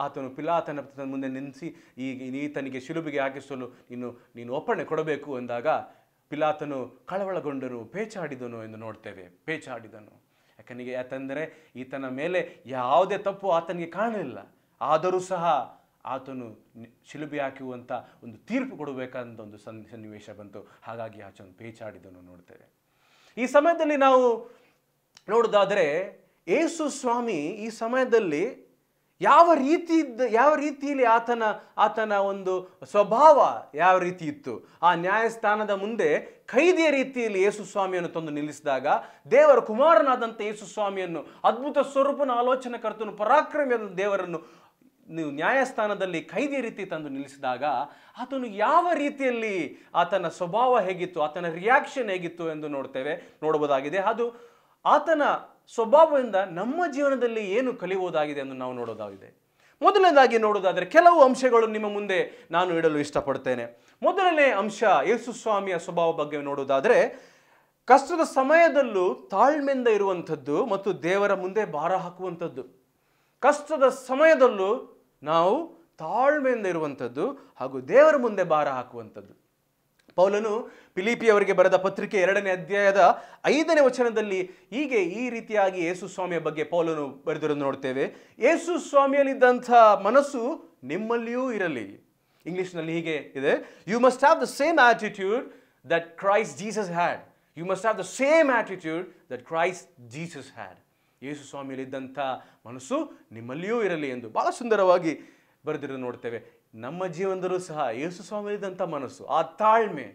ಆತನು ಪಿಲಾತನ ಮುಂದೆ ನಿಲ್ಲಿಸಿ ಈಗ ಈತನಿಗೆ ಶಿಲುಬಿಗೆ ಹಾಕಿಸಲು ನೀನು ನೀನು ಒಪ್ಪಣೆ ಕೊಡಬೇಕು ಎಂದಾಗ ಪಿಲಾತನು ಕಳವಳಗೊಂಡನು ಪೇಚಾಡಿದನು ಎಂದು ನೋಡ್ತೇವೆ. ಪೇಚಾಡಿದನು. ಯಾಕನಿಗೆ ಯಾಕಂದರೆ ಈತನ ಮೇಲೆ ಯಾವುದೇ ತಪ್ಪು ಆತನಿಗೆ ಕಾಣಲಿಲ್ಲ. ಆದರೂ ಸಹ ಆತನು ಶಿಲುಬಿ ಹಾಕುವಂಥ ಒಂದು ತೀರ್ಪು ಕೊಡಬೇಕಾದ ಒಂದು ಸನ್, ಸನ್ನಿವೇಶ ಬಂತು. ಹಾಗಾಗಿ ಆತನು ಪೇಚಾಡಿದನು ನೋಡ್ತೇವೆ. ಈ ಸಮಯದಲ್ಲಿ ನಾವು ನೋಡೋದಾದರೆ ಏಸು ಸ್ವಾಮಿ ಈ ಸಮಯದಲ್ಲಿ ಯಾವ ರೀತಿ ಇದ್ದ, ಯಾವ ರೀತಿಯಲ್ಲಿ ಆತನ ಆತನ ಒಂದು ಸ್ವಭಾವ ಯಾವ ರೀತಿ ಇತ್ತು? ಆ ನ್ಯಾಯಸ್ಥಾನದ ಮುಂದೆ ಖೈದಿಯ ರೀತಿಯಲ್ಲಿ ಯೇಸು ಸ್ವಾಮಿಯನ್ನು ತಂದು ನಿಲ್ಲಿಸಿದಾಗ ದೇವರ ಕುಮಾರನಾದಂಥ ಯೇಸು ಸ್ವಾಮಿಯನ್ನು ಅದ್ಭುತ ಸ್ವರೂಪನ ಆಲೋಚನೆ ಕರ್ತನು ಪರಾಕ್ರಮದ ದೇವರನ್ನು ನೀವು ನ್ಯಾಯಸ್ಥಾನದಲ್ಲಿ ಖೈದಿಯ ರೀತಿ ತಂದು ನಿಲ್ಲಿಸಿದಾಗ ಆತನು ಯಾವ ರೀತಿಯಲ್ಲಿ ಆತನ ಸ್ವಭಾವ ಹೇಗಿತ್ತು, ಆತನ ರಿಯಾಕ್ಷನ್ ಹೇಗಿತ್ತು ಎಂದು ನೋಡ್ತೇವೆ, ನೋಡಬಹುದಾಗಿದೆ. ಅದು ಆತನ ಸ್ವಭಾವದಿಂದ ನಮ್ಮ ಜೀವನದಲ್ಲಿ ಏನು ಕಲಿಯುವುದಾಗಿದೆ ಎಂದು ನಾವು ನೋಡೋದಾಗಿದೆ. ಮೊದಲನೇದಾಗಿ ನೋಡೋದಾದರೆ ಕೆಲವು ಅಂಶಗಳು ನಿಮ್ಮ ಮುಂದೆ ನಾನು ಇಡಲು ಇಷ್ಟಪಡ್ತೇನೆ. ಮೊದಲನೇ ಅಂಶ ಯೇಸು ಸ್ವಾಮಿಯ ಸ್ವಭಾವ ಬಗ್ಗೆ ನೋಡೋದಾದರೆ, ಕಷ್ಟದ ಸಮಯದಲ್ಲೂ ತಾಳ್ಮೆಯಿಂದ ಇರುವಂಥದ್ದು ಮತ್ತು ದೇವರ ಮುಂದೆ ಭಾರ ಹಾಕುವಂಥದ್ದು. ಕಷ್ಟದ ಸಮಯದಲ್ಲೂ ನಾವು ತಾಳ್ಮೆಯಿಂದ ಇರುವಂಥದ್ದು ಹಾಗೂ ದೇವರ ಮುಂದೆ ಭಾರ ಹಾಕುವಂಥದ್ದು. ಪೌಲನು ಫಿಲಿಪಿಯವರಿಗೆ ಬರೆದ ಪತ್ರಿಕೆ ಎರಡನೇ ಅಧ್ಯಾಯದ ಐದನೇ ವಚನದಲ್ಲಿ ಹೀಗೆ ಈ ರೀತಿಯಾಗಿ ಯೇಸು ಸ್ವಾಮಿಯ ಬಗ್ಗೆ ಪೌಲನು ಬರೆದಿರೋದು ನೋಡ್ತೇವೆ. ಯೇಸು ಸ್ವಾಮಿಯಲ್ಲಿದ್ದಂಥ ಮನಸ್ಸು ನಿಮ್ಮಲ್ಲಿಯೂ ಇರಲಿ. ಇಂಗ್ಲಿಷ್ನಲ್ಲಿ ಹೀಗೆ ಇದೆ. You must have the same attitude that Christ Jesus had you must have the same attitude that Christ Jesus had ಯೇಸು ಸ್ವಾಮಿಯಲ್ಲಿದ್ದಂಥ ಮನಸ್ಸು ನಿಮ್ಮಲ್ಲಿಯೂ ಇರಲಿ ಎಂದು ಬಹಳ ಸುಂದರವಾಗಿ ಬರೆದಿರೋದು ನೋಡ್ತೇವೆ. ನಮ್ಮ ಜೀವನದಲ್ಲೂ ಸಹ ಯೇಸು ಸ್ವಾಮಿಯಾದಂಥ ಮನಸ್ಸು, ಆ ತಾಳ್ಮೆ,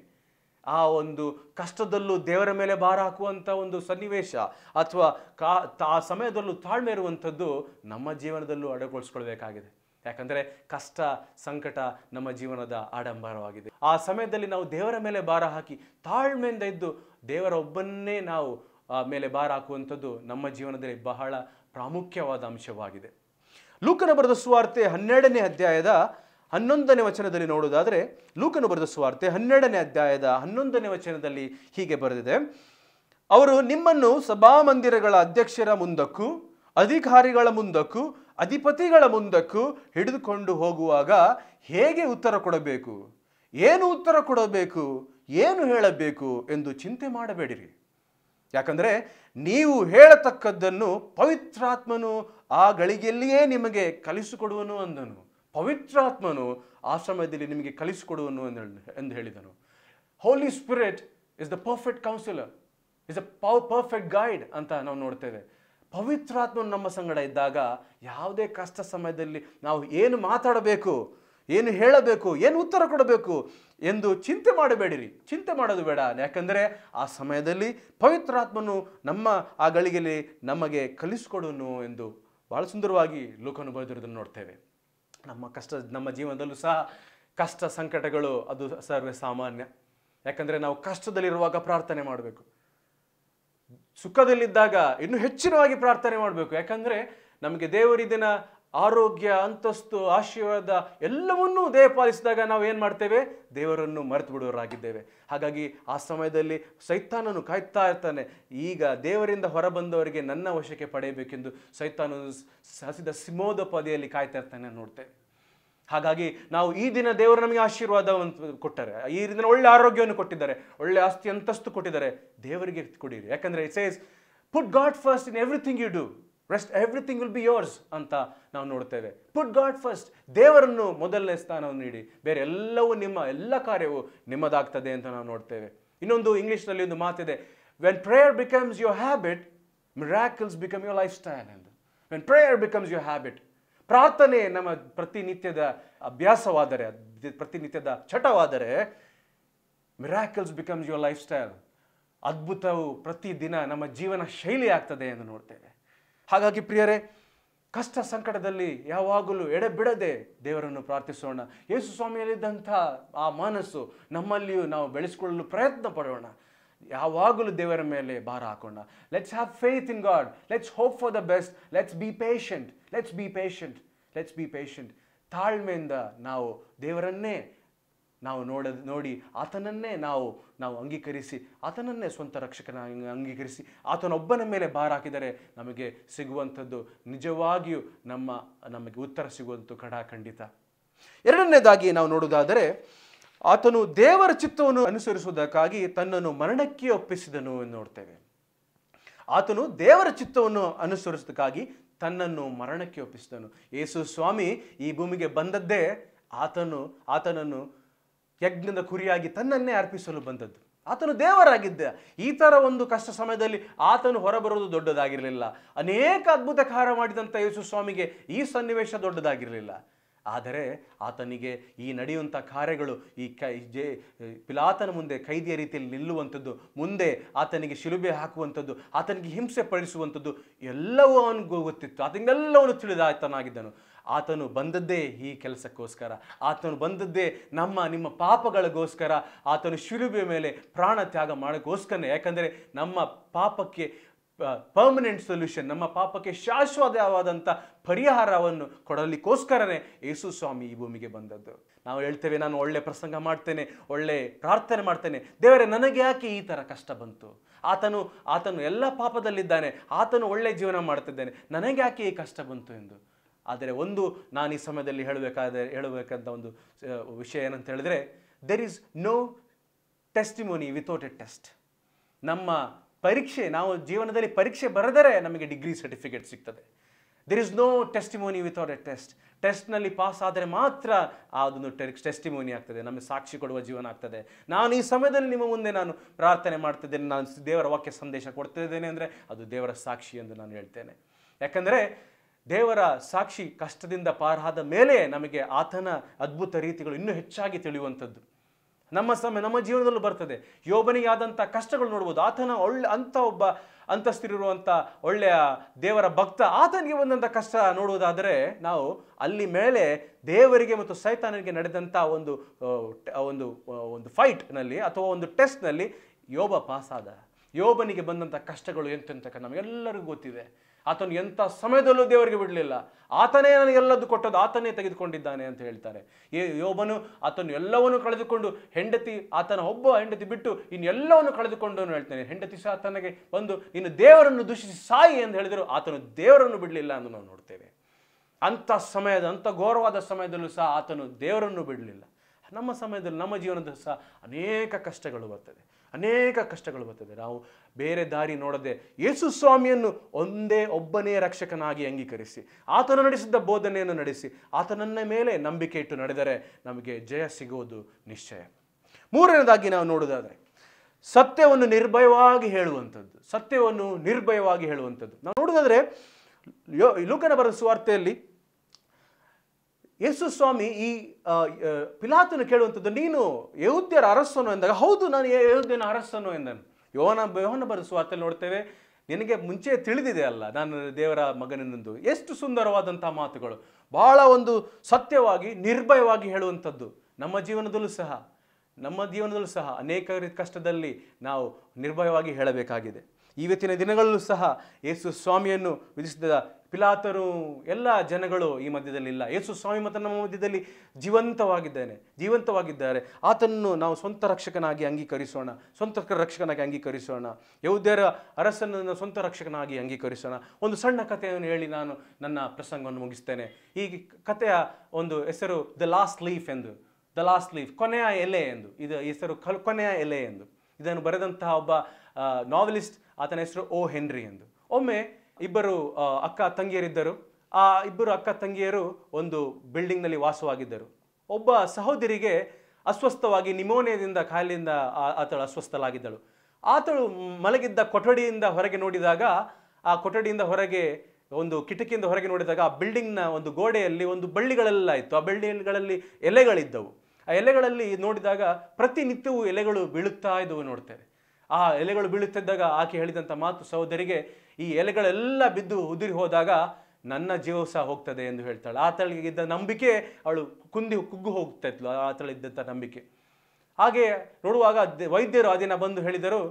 ಆ ಒಂದು ಕಷ್ಟದಲ್ಲೂ ದೇವರ ಮೇಲೆ ಭಾರ ಹಾಕುವಂಥ ಒಂದು ಸನ್ನಿವೇಶ ಅಥವಾ ಕಾ, ಆ ಸಮಯದಲ್ಲೂ ತಾಳ್ಮೆ ಇರುವಂಥದ್ದು ನಮ್ಮ ಜೀವನದಲ್ಲೂ ಅಡಗೊಳಿಸ್ಕೊಳ್ಬೇಕಾಗಿದೆ ಯಾಕಂದರೆ ಕಷ್ಟ, ಸಂಕಟ ನಮ್ಮ ಜೀವನದ ಆಡಂಬರವಾಗಿದೆ. ಆ ಸಮಯದಲ್ಲಿ ನಾವು ದೇವರ ಮೇಲೆ ಭಾರ ಹಾಕಿ ತಾಳ್ಮೆಯಿಂದ ಇದ್ದು ದೇವರ ಒಬ್ಬನ್ನೇ ನಾವು ಮೇಲೆ ಭಾರ ಹಾಕುವಂಥದ್ದು ನಮ್ಮ ಜೀವನದಲ್ಲಿ ಬಹಳ ಪ್ರಾಮುಖ್ಯವಾದ ಅಂಶವಾಗಿದೆ. ಲೂಕನ ಬರೆದ ಸುವಾರ್ತೆ ಹನ್ನೆರಡನೇ ಅಧ್ಯಾಯದ ಹನ್ನೊಂದನೇ ವಚನದಲ್ಲಿ ನೋಡುವುದಾದರೆ ಲೂಕನು ಬರೆದ ಸುವಾರ್ತೆ ಹನ್ನೆರಡನೇ ಅಧ್ಯಾಯದ ಹನ್ನೊಂದನೇ ವಚನದಲ್ಲಿ ಹೀಗೆ ಬರೆದಿದೆ. ಅವರು ನಿಮ್ಮನ್ನು ಸಭಾಮಂದಿರಗಳ ಅಧ್ಯಕ್ಷರ ಮುಂದಕ್ಕೂ, ಅಧಿಕಾರಿಗಳ ಮುಂದಕ್ಕೂ, ಅಧಿಪತಿಗಳ ಮುಂದಕ್ಕೂ ಹಿಡಿದುಕೊಂಡು ಹೋಗುವಾಗ ಹೇಗೆ ಉತ್ತರ ಕೊಡಬೇಕು? ಏನು ಉತ್ತರ ಕೊಡಬೇಕು? ಏನು ಹೇಳಬೇಕು ಎಂದು ಚಿಂತೆ ಮಾಡಬೇಡಿರಿ. ಯಾಕಂದರೆ ನೀವು ಹೇಳತಕ್ಕದ್ದನ್ನು ಪವಿತ್ರಾತ್ಮನು ಆ ಗಳಿಗೆಯಲ್ಲಿಯೇ ನಿಮಗೆ ಕಲಿಸಿಕೊಡುವನು ಅಂದನು. ಪವಿತ್ರಾತ್ಮನು ಆ ಸಮಯದಲ್ಲಿ ನಿಮಗೆ ಕಲಿಸಿಕೊಡುವನು ಎಂದು ಹೇಳಿದನು. Holy Spirit is the perfect counsellor is a perfect guide ಅಂತ ನಾವು ನೋಡ್ತೇವೆ ಪವಿತ್ರಾತ್ಮನು ನಮ್ಮ ಸಂಗಡ ಇದ್ದಾಗ ಯಾವುದೇ ಕಷ್ಟ ಸಮಯದಲ್ಲಿ ನಾವು ಏನು ಮಾತಾಡಬೇಕು, ಏನು ಹೇಳಬೇಕು, ಏನು ಉತ್ತರ ಕೊಡಬೇಕು ಎಂದು ಚಿಂತೆ ಮಾಡಬೇಡಿರಿ. ಚಿಂತೆ ಮಾಡೋದು ಬೇಡ. ಯಾಕಂದರೆ ಆ ಸಮಯದಲ್ಲಿ ಪವಿತ್ರಾತ್ಮನು ನಮ್ಮ ಆ ಗಳಿಗೆಯಲ್ಲಿ ನಮಗೆ ಕಲಿಸಿಕೊಡುವನು ಎಂದು ಭಾಳ ಸುಂದರವಾಗಿ ಲೋಕನು ಬರೆದಿರೋದನ್ನು ನೋಡ್ತೇವೆ ನಮ್ಮ ಕಷ್ಟ, ನಮ್ಮ ಜೀವನದಲ್ಲೂ ಸಹ ಕಷ್ಟ ಸಂಕಟಗಳು ಅದು ಸರ್ವೇ ಸಾಮಾನ್ಯ. ಯಾಕಂದರೆ ನಾವು ಕಷ್ಟದಲ್ಲಿರುವಾಗ ಪ್ರಾರ್ಥನೆ ಮಾಡಬೇಕು. ಸುಖದಲ್ಲಿದ್ದಾಗ ಇನ್ನೂ ಹೆಚ್ಚಿನವಾಗಿ ಪ್ರಾರ್ಥನೆ ಮಾಡಬೇಕು. ಯಾಕಂದರೆ ನಮಗೆ ದೇವರಿದಿನ ಆರೋಗ್ಯ, ಅಂತಸ್ತು, ಆಶೀರ್ವಾದ ಎಲ್ಲವನ್ನೂ ದಯಪಾಲಿಸಿದಾಗ ನಾವು ಏನು ಮಾಡ್ತೇವೆ? ದೇವರನ್ನು ಮರೆತು ಬಿಡುವರಾಗಿದ್ದೇವೆ ಹಾಗಾಗಿ ಆ ಸಮಯದಲ್ಲಿ ಸೈತಾನನು ಕಾಯ್ತಾ ಇರ್ತಾನೆ. ಈಗ ದೇವರಿಂದ ಹೊರಬಂದವರಿಗೆ ನನ್ನ ವಶಕ್ಕೆ ಪಡೆಯಬೇಕೆಂದು ಸೈತಾನನು ಸಸಿದ ಸಿಮೋದ ಪದೆಯಲ್ಲಿ ಕಾಯ್ತಾ ಇರ್ತಾನೆ ನೋಡ್ತೇವೆ ಹಾಗಾಗಿ ನಾವು ಈ ದಿನ ದೇವರು ನಮಗೆ ಆಶೀರ್ವಾದವನ್ನು ಕೊಟ್ಟರೆ, ಈ ದಿನ ಒಳ್ಳೆ ಆರೋಗ್ಯವನ್ನು ಕೊಟ್ಟಿದ್ದಾರೆ, ಒಳ್ಳೆ ಆಸ್ತಿ, ಅಂತಸ್ತು ಕೊಟ್ಟಿದ್ದಾರೆ, ದೇವರಿಗೆ ಕೊಡಿರಿ. ಯಾಕಂದರೆ it's put God first in everything you do rest everything will be yours ಅಂತ ನಾವು ನೋಡ್ತೇವೆ. ಪುಟ್ ಗಾಡ್ ಫಸ್ಟ್ ದೇವರನ್ನು ಮೊದಲನೇ ಸ್ಥಾನವನ್ನು ನೀಡಿ. ಬೇರೆ ಎಲ್ಲವೂ ನಿಮ್ಮ ಎಲ್ಲ ಕಾರ್ಯವು ನಿಮ್ಮದಾಗ್ತದೆ ಅಂತ ನಾವು ನೋಡ್ತೇವೆ. ಇನ್ನೊಂದು ಇಂಗ್ಲೀಷ್ನಲ್ಲಿ ಒಂದು ಮಾತಿದೆ. When prayer becomes your habit miracles become your lifestyle ಎಂದು when prayer becomes your habit ಪ್ರಾರ್ಥನೆ ನಮ್ಮ ಪ್ರತಿನಿತ್ಯದ ಅಭ್ಯಾಸವಾದರೆ ಪ್ರತಿನಿತ್ಯದ ಚಟವಾದರೆ miracles becomes your lifestyle ಅದ್ಭುತವು ಪ್ರತಿದಿನ ನಮ್ಮ ಜೀವನ ಶೈಲಿ ಆಗ್ತದೆ ಎಂದು ನೋಡ್ತೇವೆ. ಹಾಗಾಗಿ ಪ್ರಿಯರೇ, ಕಷ್ಟ ಸಂಕಟದಲ್ಲಿ ಯಾವಾಗಲೂ ಎಡೆಬಿಡದೆ ದೇವರನ್ನು ಪ್ರಾರ್ಥಿಸೋಣ. ಯೇಸು ಸ್ವಾಮಿಯಲ್ಲಿದ್ದಂಥ ಆ ಮನಸ್ಸು ನಮ್ಮಲ್ಲಿಯೂ ನಾವು ಬೆಳೆಸಿಕೊಳ್ಳಲು ಪ್ರಯತ್ನ ಪಡೋಣ. ಯಾವಾಗಲೂ ದೇವರ ಮೇಲೆ ಭಾರ ಹಾಕೋಣ. Let's have faith in God let's hope for the best let's be patient let's be patient let's be patient ತಾಳ್ಮೆಯಿಂದ ನಾವು ದೇವರನ್ನೇ ನಾವು ನೋಡ, ನೋಡಿ ಆತನನ್ನೇ ನಾವು ನಾವು ಅಂಗೀಕರಿಸಿ, ಆತನನ್ನೇ ಸ್ವಂತ ರಕ್ಷಕನ ಅಂಗೀಕರಿಸಿ, ಆತನೊಬ್ಬನ ಮೇಲೆ ಭಾರ ಹಾಕಿದರೆ ನಮಗೆ ಸಿಗುವಂಥದ್ದು ನಿಜವಾಗಿಯೂ ನಮ್ಮ, ನಮಗೆ ಉತ್ತರ ಸಿಗುವಂಥ ಕಡ ಖಂಡಿತ. ಎರಡನೇದಾಗಿ ನಾವು ನೋಡುವುದಾದರೆ, ಆತನು ದೇವರ ಚಿತ್ತವನ್ನು ಅನುಸರಿಸುವುದಕ್ಕಾಗಿ ತನ್ನನ್ನು ಮರಣಕ್ಕೆ ಒಪ್ಪಿಸಿದನು ಎಂದು ನೋಡ್ತೇವೆ. ಆತನು ದೇವರ ಚಿತ್ತವನ್ನು ಅನುಸರಿಸೋದಕ್ಕಾಗಿ ತನ್ನನ್ನು ಮರಣಕ್ಕೆ ಒಪ್ಪಿಸಿದನು. ಯೇಸು ಸ್ವಾಮಿ ಈ ಭೂಮಿಗೆ ಬಂದದ್ದೇ ಆತನು, ಆತನನ್ನು ಯಜ್ಞದ ಕುರಿಯಾಗಿ ತನ್ನನ್ನೇ ಅರ್ಪಿಸಲು ಬಂದದ್ದು. ಆತನು ದೇವರಾಗಿದ್ದ. ಈ ಥರ ಒಂದು ಕಷ್ಟ ಸಮಯದಲ್ಲಿ ಆತನು ಹೊರಬರೋದು ದೊಡ್ಡದಾಗಿರಲಿಲ್ಲ. ಅನೇಕ ಅದ್ಭುತ ಕಾರ್ಯ ಮಾಡಿದಂಥ ಯೇಸು ಸ್ವಾಮಿಗೆ ಈ ಸನ್ನಿವೇಶ ದೊಡ್ಡದಾಗಿರಲಿಲ್ಲ. ಆದರೆ ಆತನಿಗೆ ಈ ನಡೆಯುವಂಥ ಕಾರ್ಯಗಳು ಈ ಕೈ, ಜೆ, ಪಿಲಾತನ ಮುಂದೆ ಕೈದಿಯ ರೀತಿಯಲ್ಲಿ ನಿಲ್ಲುವಂಥದ್ದು, ಮುಂದೆ ಆತನಿಗೆ ಶಿಲುಬೆ ಹಾಕುವಂಥದ್ದು, ಆತನಿಗೆ ಹಿಂಸೆ ಪಡಿಸುವಂಥದ್ದು ಎಲ್ಲವೂ ಅವನಿಗೂ ಗೊತ್ತಿತ್ತು. ಆತನಿಗೆಲ್ಲವನ್ನು ತಿಳಿದ ಆತನಾಗಿದ್ದನು. ಆತನು ಬಂದದ್ದೇ ಈ ಕೆಲಸಕ್ಕೋಸ್ಕರ. ಆತನು ಬಂದದ್ದೇ ನಮ್ಮ, ನಿಮ್ಮ ಪಾಪಗಳಿಗೋಸ್ಕರ. ಆತನು ಶಿಲುಬೆ ಮೇಲೆ ಪ್ರಾಣ ತ್ಯಾಗ ಮಾಡೋಕ್ಕೋಸ್ಕರ ಯಾಕಂದರೆ ನಮ್ಮ ಪಾಪಕ್ಕೆ ಪರ್ಮನೆಂಟ್ ಸೊಲ್ಯೂಷನ್ ನಮ್ಮ ಪಾಪಕ್ಕೆ ಶಾಶ್ವತವಾದಂಥ ಪರಿಹಾರವನ್ನು ಕೊಡಲಿಕ್ಕೋಸ್ಕರನೇ ಯೇಸು ಸ್ವಾಮಿ ಈ ಭೂಮಿಗೆ ಬಂದದ್ದು. ನಾವು ಹೇಳ್ತೇವೆ, ನಾನು ಒಳ್ಳೆ ಪ್ರಸಂಗ ಮಾಡ್ತೇನೆ, ಒಳ್ಳೆ ಪ್ರಾರ್ಥನೆ ಮಾಡ್ತೇನೆ. ದೇವರೇ, ನನಗೆ ಯಾಕೆ ಈ ಥರ ಕಷ್ಟ ಬಂತು? ಆತನು ಆತನು ಎಲ್ಲ ಪಾಪದಲ್ಲಿದ್ದಾನೆ. ಆತನು ಒಳ್ಳೆ ಜೀವನ ಮಾಡ್ತಿದ್ದಾನೆ. ನನಗೆ ಯಾಕೆ ಈ ಕಷ್ಟ ಬಂತು ಎಂದು? ಆದರೆ ಒಂದು ನಾನು ಈ ಸಮಯದಲ್ಲಿ ಹೇಳಬೇಕಾದ ಹೇಳಬೇಕಂತ ಒಂದು ವಿಷಯ ಏನಂತ ಹೇಳಿದ್ರೆ there is no testimony without a test ನಮ್ಮ ಪರೀಕ್ಷೆ, ನಾವು ಜೀವನದಲ್ಲಿ ಪರೀಕ್ಷೆ ಬರೆದರೆ ನಮಗೆ ಡಿಗ್ರಿ ಸರ್ಟಿಫಿಕೇಟ್ ಸಿಗ್ತದೆ. There is no testimony without a test ಟೆಸ್ಟ್ನಲ್ಲಿ ಪಾಸ್ ಆದರೆ ಮಾತ್ರ ಆ ಅದೊಂದು ಟೆಸ್ಟಿಮೋನಿ ಆಗ್ತದೆ. ನಮಗೆ ಸಾಕ್ಷಿ ಕೊಡುವ ಜೀವನ ಆಗ್ತದೆ. ನಾನು ಈ ಸಮಯದಲ್ಲಿ ನಿಮ್ಮ ಮುಂದೆ ನಾನು ಪ್ರಾರ್ಥನೆ ಮಾಡ್ತಿದ್ದೇನೆ. ನಾನು ದೇವರ ವಾಕ್ಯ ಸಂದೇಶ ಕೊಡ್ತಿದ್ದೇನೆ ಅಂದರೆ ಅದು ದೇವರ ಸಾಕ್ಷಿ ಎಂದು ನಾನು ಹೇಳ್ತೇನೆ. ಯಾಕಂದರೆ ದೇವರ ಸಾಕ್ಷಿ ಕಷ್ಟದಿಂದ ಪಾರಾದ ಮೇಲೆ ನಮಗೆ ಆತನ ಅದ್ಭುತ ರೀತಿಗಳು ಇನ್ನೂ ಹೆಚ್ಚಾಗಿ ತಿಳಿಯುವಂಥದ್ದು. ನಮ್ಮ ಸಮಯ, ನಮ್ಮ ಜೀವನದಲ್ಲೂ ಬರ್ತದೆ. ಯೋಬನಿಗೆ ಕಷ್ಟಗಳು ನೋಡ್ಬೋದು. ಆತನ ಒಳ್ಳೆ ಅಂಥ ಒಬ್ಬ ಅಂತಸ್ತಿರುವಂಥ ಒಳ್ಳೆಯ ದೇವರ ಭಕ್ತ ಆತನಿಗೆ ಬಂದಂಥ ಕಷ್ಟ ನೋಡುವುದಾದರೆ ನಾವು ಅಲ್ಲಿ ಮೇಲೆ ದೇವರಿಗೆ ಮತ್ತು ಸೈತಾನನಿಗೆ ನಡೆದಂಥ ಒಂದು ಒಂದು ಒಂದು ಫೈಟ್ನಲ್ಲಿ ಅಥವಾ ಒಂದು ಟೆಸ್ಟ್ನಲ್ಲಿ ಯೋಬ ಪಾಸಾದ. ಯೋಬನಿಗೆ ಬಂದಂಥ ಕಷ್ಟಗಳು ಎಂತೆಂತಕ್ಕ ನಮಗೆಲ್ಲರಿಗೂ ಗೊತ್ತಿದೆ. ಆತನು ಎಂಥ ಸಮಯದಲ್ಲೂ ದೇವರಿಗೆ ಬಿಡಲಿಲ್ಲ. ಆತನೇ ನನಗೆಲ್ಲದ್ದು ಕೊಟ್ಟದ್ದು, ಆತನೇ ತೆಗೆದುಕೊಂಡಿದ್ದಾನೆ ಅಂತ ಹೇಳ್ತಾರೆ. ಏ ಯೋಬನು ಆತನು ಎಲ್ಲವನ್ನು ಕಳೆದುಕೊಂಡು ಹೆಂಡತಿ, ಆತನ ಒಬ್ಬ ಹೆಂಡತಿ ಬಿಟ್ಟು ಇನ್ನೆಲ್ಲವನ್ನು ಕಳೆದುಕೊಂಡು ಅಂತ ಹೇಳ್ತಾನೆ, ಹೆಂಡತಿ ಸಹ ತನಗೆ ಬಂದು ಇನ್ನು ದೇವರನ್ನು ದೂಷಿಸಿ ಸಾಯಿ ಎಂದು ಹೇಳಿದರು ಆತನು ದೇವರನ್ನು ಬಿಡಲಿಲ್ಲ ಎಂದು ನಾವು ನೋಡ್ತೇವೆ. ಅಂಥ ಸಮಯದ, ಅಂಥ ಘೋರವಾದ ಸಮಯದಲ್ಲೂ ಸಹ ಆತನು ದೇವರನ್ನು ಬಿಡಲಿಲ್ಲ. ನಮ್ಮ ಸಮಯದಲ್ಲಿ ನಮ್ಮ ಜೀವನದಲ್ಲಿ ಸಹ ಅನೇಕ ಕಷ್ಟಗಳು ಬರ್ತದೆ. ಅನೇಕ ಕಷ್ಟಗಳು ಬರ್ತದೆ. ನಾವು ಬೇರೆ ದಾರಿ ನೋಡದೆ ಯೇಸು ಸ್ವಾಮಿಯನ್ನು ಒಂದೇ ಒಬ್ಬನೇ ರಕ್ಷಕನಾಗಿ ಅಂಗೀಕರಿಸಿ, ಆತನು ನಡೆಸಿದ್ದ ಬೋಧನೆಯನ್ನು ನಡೆಸಿ, ಆತನನ್ನ ಮೇಲೆ ನಂಬಿಕೆ ಇಟ್ಟು ನಡೆದರೆ ನಮಗೆ ಜಯ ಸಿಗುವುದು ನಿಶ್ಚಯ. ಮೂರನೇದಾಗಿ ನಾವು ನೋಡೋದಾದರೆ ಸತ್ಯವನ್ನು ನಿರ್ಭಯವಾಗಿ ಹೇಳುವಂಥದ್ದು, ಸತ್ಯವನ್ನು ನಿರ್ಭಯವಾಗಿ ಹೇಳುವಂಥದ್ದು. ನಾವು ನೋಡೋದಾದರೆ ಲೂಕನ ಬರೆದ ಸುವಾರ್ತೆಯಲ್ಲಿ ಯೇಸು ಸ್ವಾಮಿ ಈ ಪಿಲಾತನ ಕೇಳುವಂಥದ್ದು, ನೀನು ಯೌದ್ಯರ ಅರಸನು ಎಂದಾಗ, ಹೌದು, ನಾನು ಯೋಧ್ಯನ ಅರಸನು ಎಂದನು. ಯೋನ ಯೋಹನ ಬರೆಸುವ ಸುವಾರ್ತೆಯಲ್ಲಿ ನೋಡ್ತೇವೆ, ನಿನಗೆ ಮುಂಚೆ ತಿಳಿದಿದೆ ಅಲ್ಲ, ನಾನು ದೇವರ ಮಗನೆಂದು. ಎಷ್ಟು ಸುಂದರವಾದಂಥ ಮಾತುಗಳು. ಬಹಳ ಒಂದು ಸತ್ಯವಾಗಿ, ನಿರ್ಭಯವಾಗಿ ಹೇಳುವಂಥದ್ದು. ನಮ್ಮ ಜೀವನದಲ್ಲೂ ಸಹ, ನಮ್ಮ ಜೀವನದಲ್ಲೂ ಸಹ ಅನೇಕ ರೀತಿ ಕಷ್ಟದಲ್ಲಿ ನಾವು ನಿರ್ಭಯವಾಗಿ ಹೇಳಬೇಕಾಗಿದೆ. ಇವತ್ತಿನ ದಿನಗಳಲ್ಲೂ ಸಹ ಯೇಸು ಸ್ವಾಮಿಯನ್ನು ವಿಧಿಸಿದ ಪಿಲಾತರು, ಎಲ್ಲ ಜನಗಳು ಈ ಮಧ್ಯದಲ್ಲಿ ಇಲ್ಲ. ಯೇಸು ಸ್ವಾಮಿ ಮತ್ತು ನಮ್ಮ ಮಧ್ಯದಲ್ಲಿ ಜೀವಂತವಾಗಿದ್ದಾನೆ, ಜೀವಂತವಾಗಿದ್ದಾರೆ. ಆತನನ್ನು ನಾವು ಸ್ವಂತ ರಕ್ಷಕನಾಗಿ ಅಂಗೀಕರಿಸೋಣ, ಸ್ವಂತ ರಕ್ಷಕನಾಗಿ ಅಂಗೀಕರಿಸೋಣ. ಯೌದ್ಯರ ಅರಸನನ್ನು ಸ್ವಂತ ರಕ್ಷಕನಾಗಿ ಅಂಗೀಕರಿಸೋಣ. ಒಂದು ಸಣ್ಣ ಕಥೆಯನ್ನು ಹೇಳಿ ನಾನು ನನ್ನ ಪ್ರಸಂಗವನ್ನು ಮುಗಿಸ್ತೇನೆ. ಈ ಕಥೆಯ ಒಂದು ಹೆಸರು ದ ಲಾಸ್ಟ್ ಲೀಫ್ ಎಂದು ದ ಲಾಸ್ಟ್ ಲೀಫ್ ಕೊನೆಯ ಎಲೆ ಎಂದು, ಇದು ಹೆಸರು ಕಲ್, ಕೊನೆಯ ಎಲೆ ಎಂದು. ಇದನ್ನು ಬರೆದಂತಹ ಒಬ್ಬ ನಾವೆಲಿಸ್ಟ್ ಆತನ ಹೆಸರು ಓ ಹೆನ್ರಿ ಎಂದು. ಒಮ್ಮೆ ಇಬ್ಬರು ಅಕ್ಕ ತಂಗಿಯರಿದ್ದರು. ಆ ಇಬ್ಬರು ಅಕ್ಕ ತಂಗಿಯರು ಒಂದು ಬಿಲ್ಡಿಂಗ್ನಲ್ಲಿ ವಾಸವಾಗಿದ್ದರು. ಒಬ್ಬ ಸಹೋದರಿಗೆ ಅಸ್ವಸ್ಥವಾಗಿ ನಿಮೋನಿಯಾದಿಂದ ಕಾಯಿಲೆಯಿಂದ ಆತಳು ಅಸ್ವಸ್ಥಲಾಗಿದ್ದಳು ಆತಳು ಮಲಗಿದ್ದ ಕೊಠಡಿಯಿಂದ ಹೊರಗೆ ನೋಡಿದಾಗ, ಆ ಕೊಠಡಿಯಿಂದ ಹೊರಗೆ, ಒಂದು ಕಿಟಕಿಯಿಂದ ಹೊರಗೆ ನೋಡಿದಾಗ ಆ ಬಿಲ್ಡಿಂಗ್ನ ಒಂದು ಗೋಡೆಯಲ್ಲಿ ಒಂದು ಬಳ್ಳಿಗಳೆಲ್ಲ ಇತ್ತು. ಆ ಬಳ್ಳಿಗಳಲ್ಲಿ ಎಲೆಗಳಿದ್ದವು. ಆ ಎಲೆಗಳಲ್ಲಿ ನೋಡಿದಾಗ ಪ್ರತಿನಿತ್ಯವೂ ಎಲೆಗಳು ಬೀಳುತ್ತಾ ಇದ್ದವು ನೋಡ್ತೇವೆ. ಆ ಎಲೆಗಳು ಬೀಳುತ್ತಿದ್ದಾಗ ಆಕೆ ಹೇಳಿದಂಥ ಮಾತು ಸಹೋದರಿಗೆ, ಈ ಎಲೆಗಳೆಲ್ಲ ಬಿದ್ದು ಉದುರಿ ಹೋದಾಗ ನನ್ನ ಜೀವ ಸಹ ಹೋಗ್ತದೆ ಎಂದು ಹೇಳ್ತಾಳೆ. ಆತಳಿಗಿದ್ದ ನಂಬಿಕೆ ಅವಳು ಕುಂದಿ ಕುಗ್ಗು ಹೋಗ್ತಾ ಇದ್ಲು ಆತಳಿದ್ದಂಥ ನಂಬಿಕೆ. ಹಾಗೆ ನೋಡುವಾಗ ವೈದ್ಯರು ಆ ದಿನ ಬಂದು ಹೇಳಿದರು,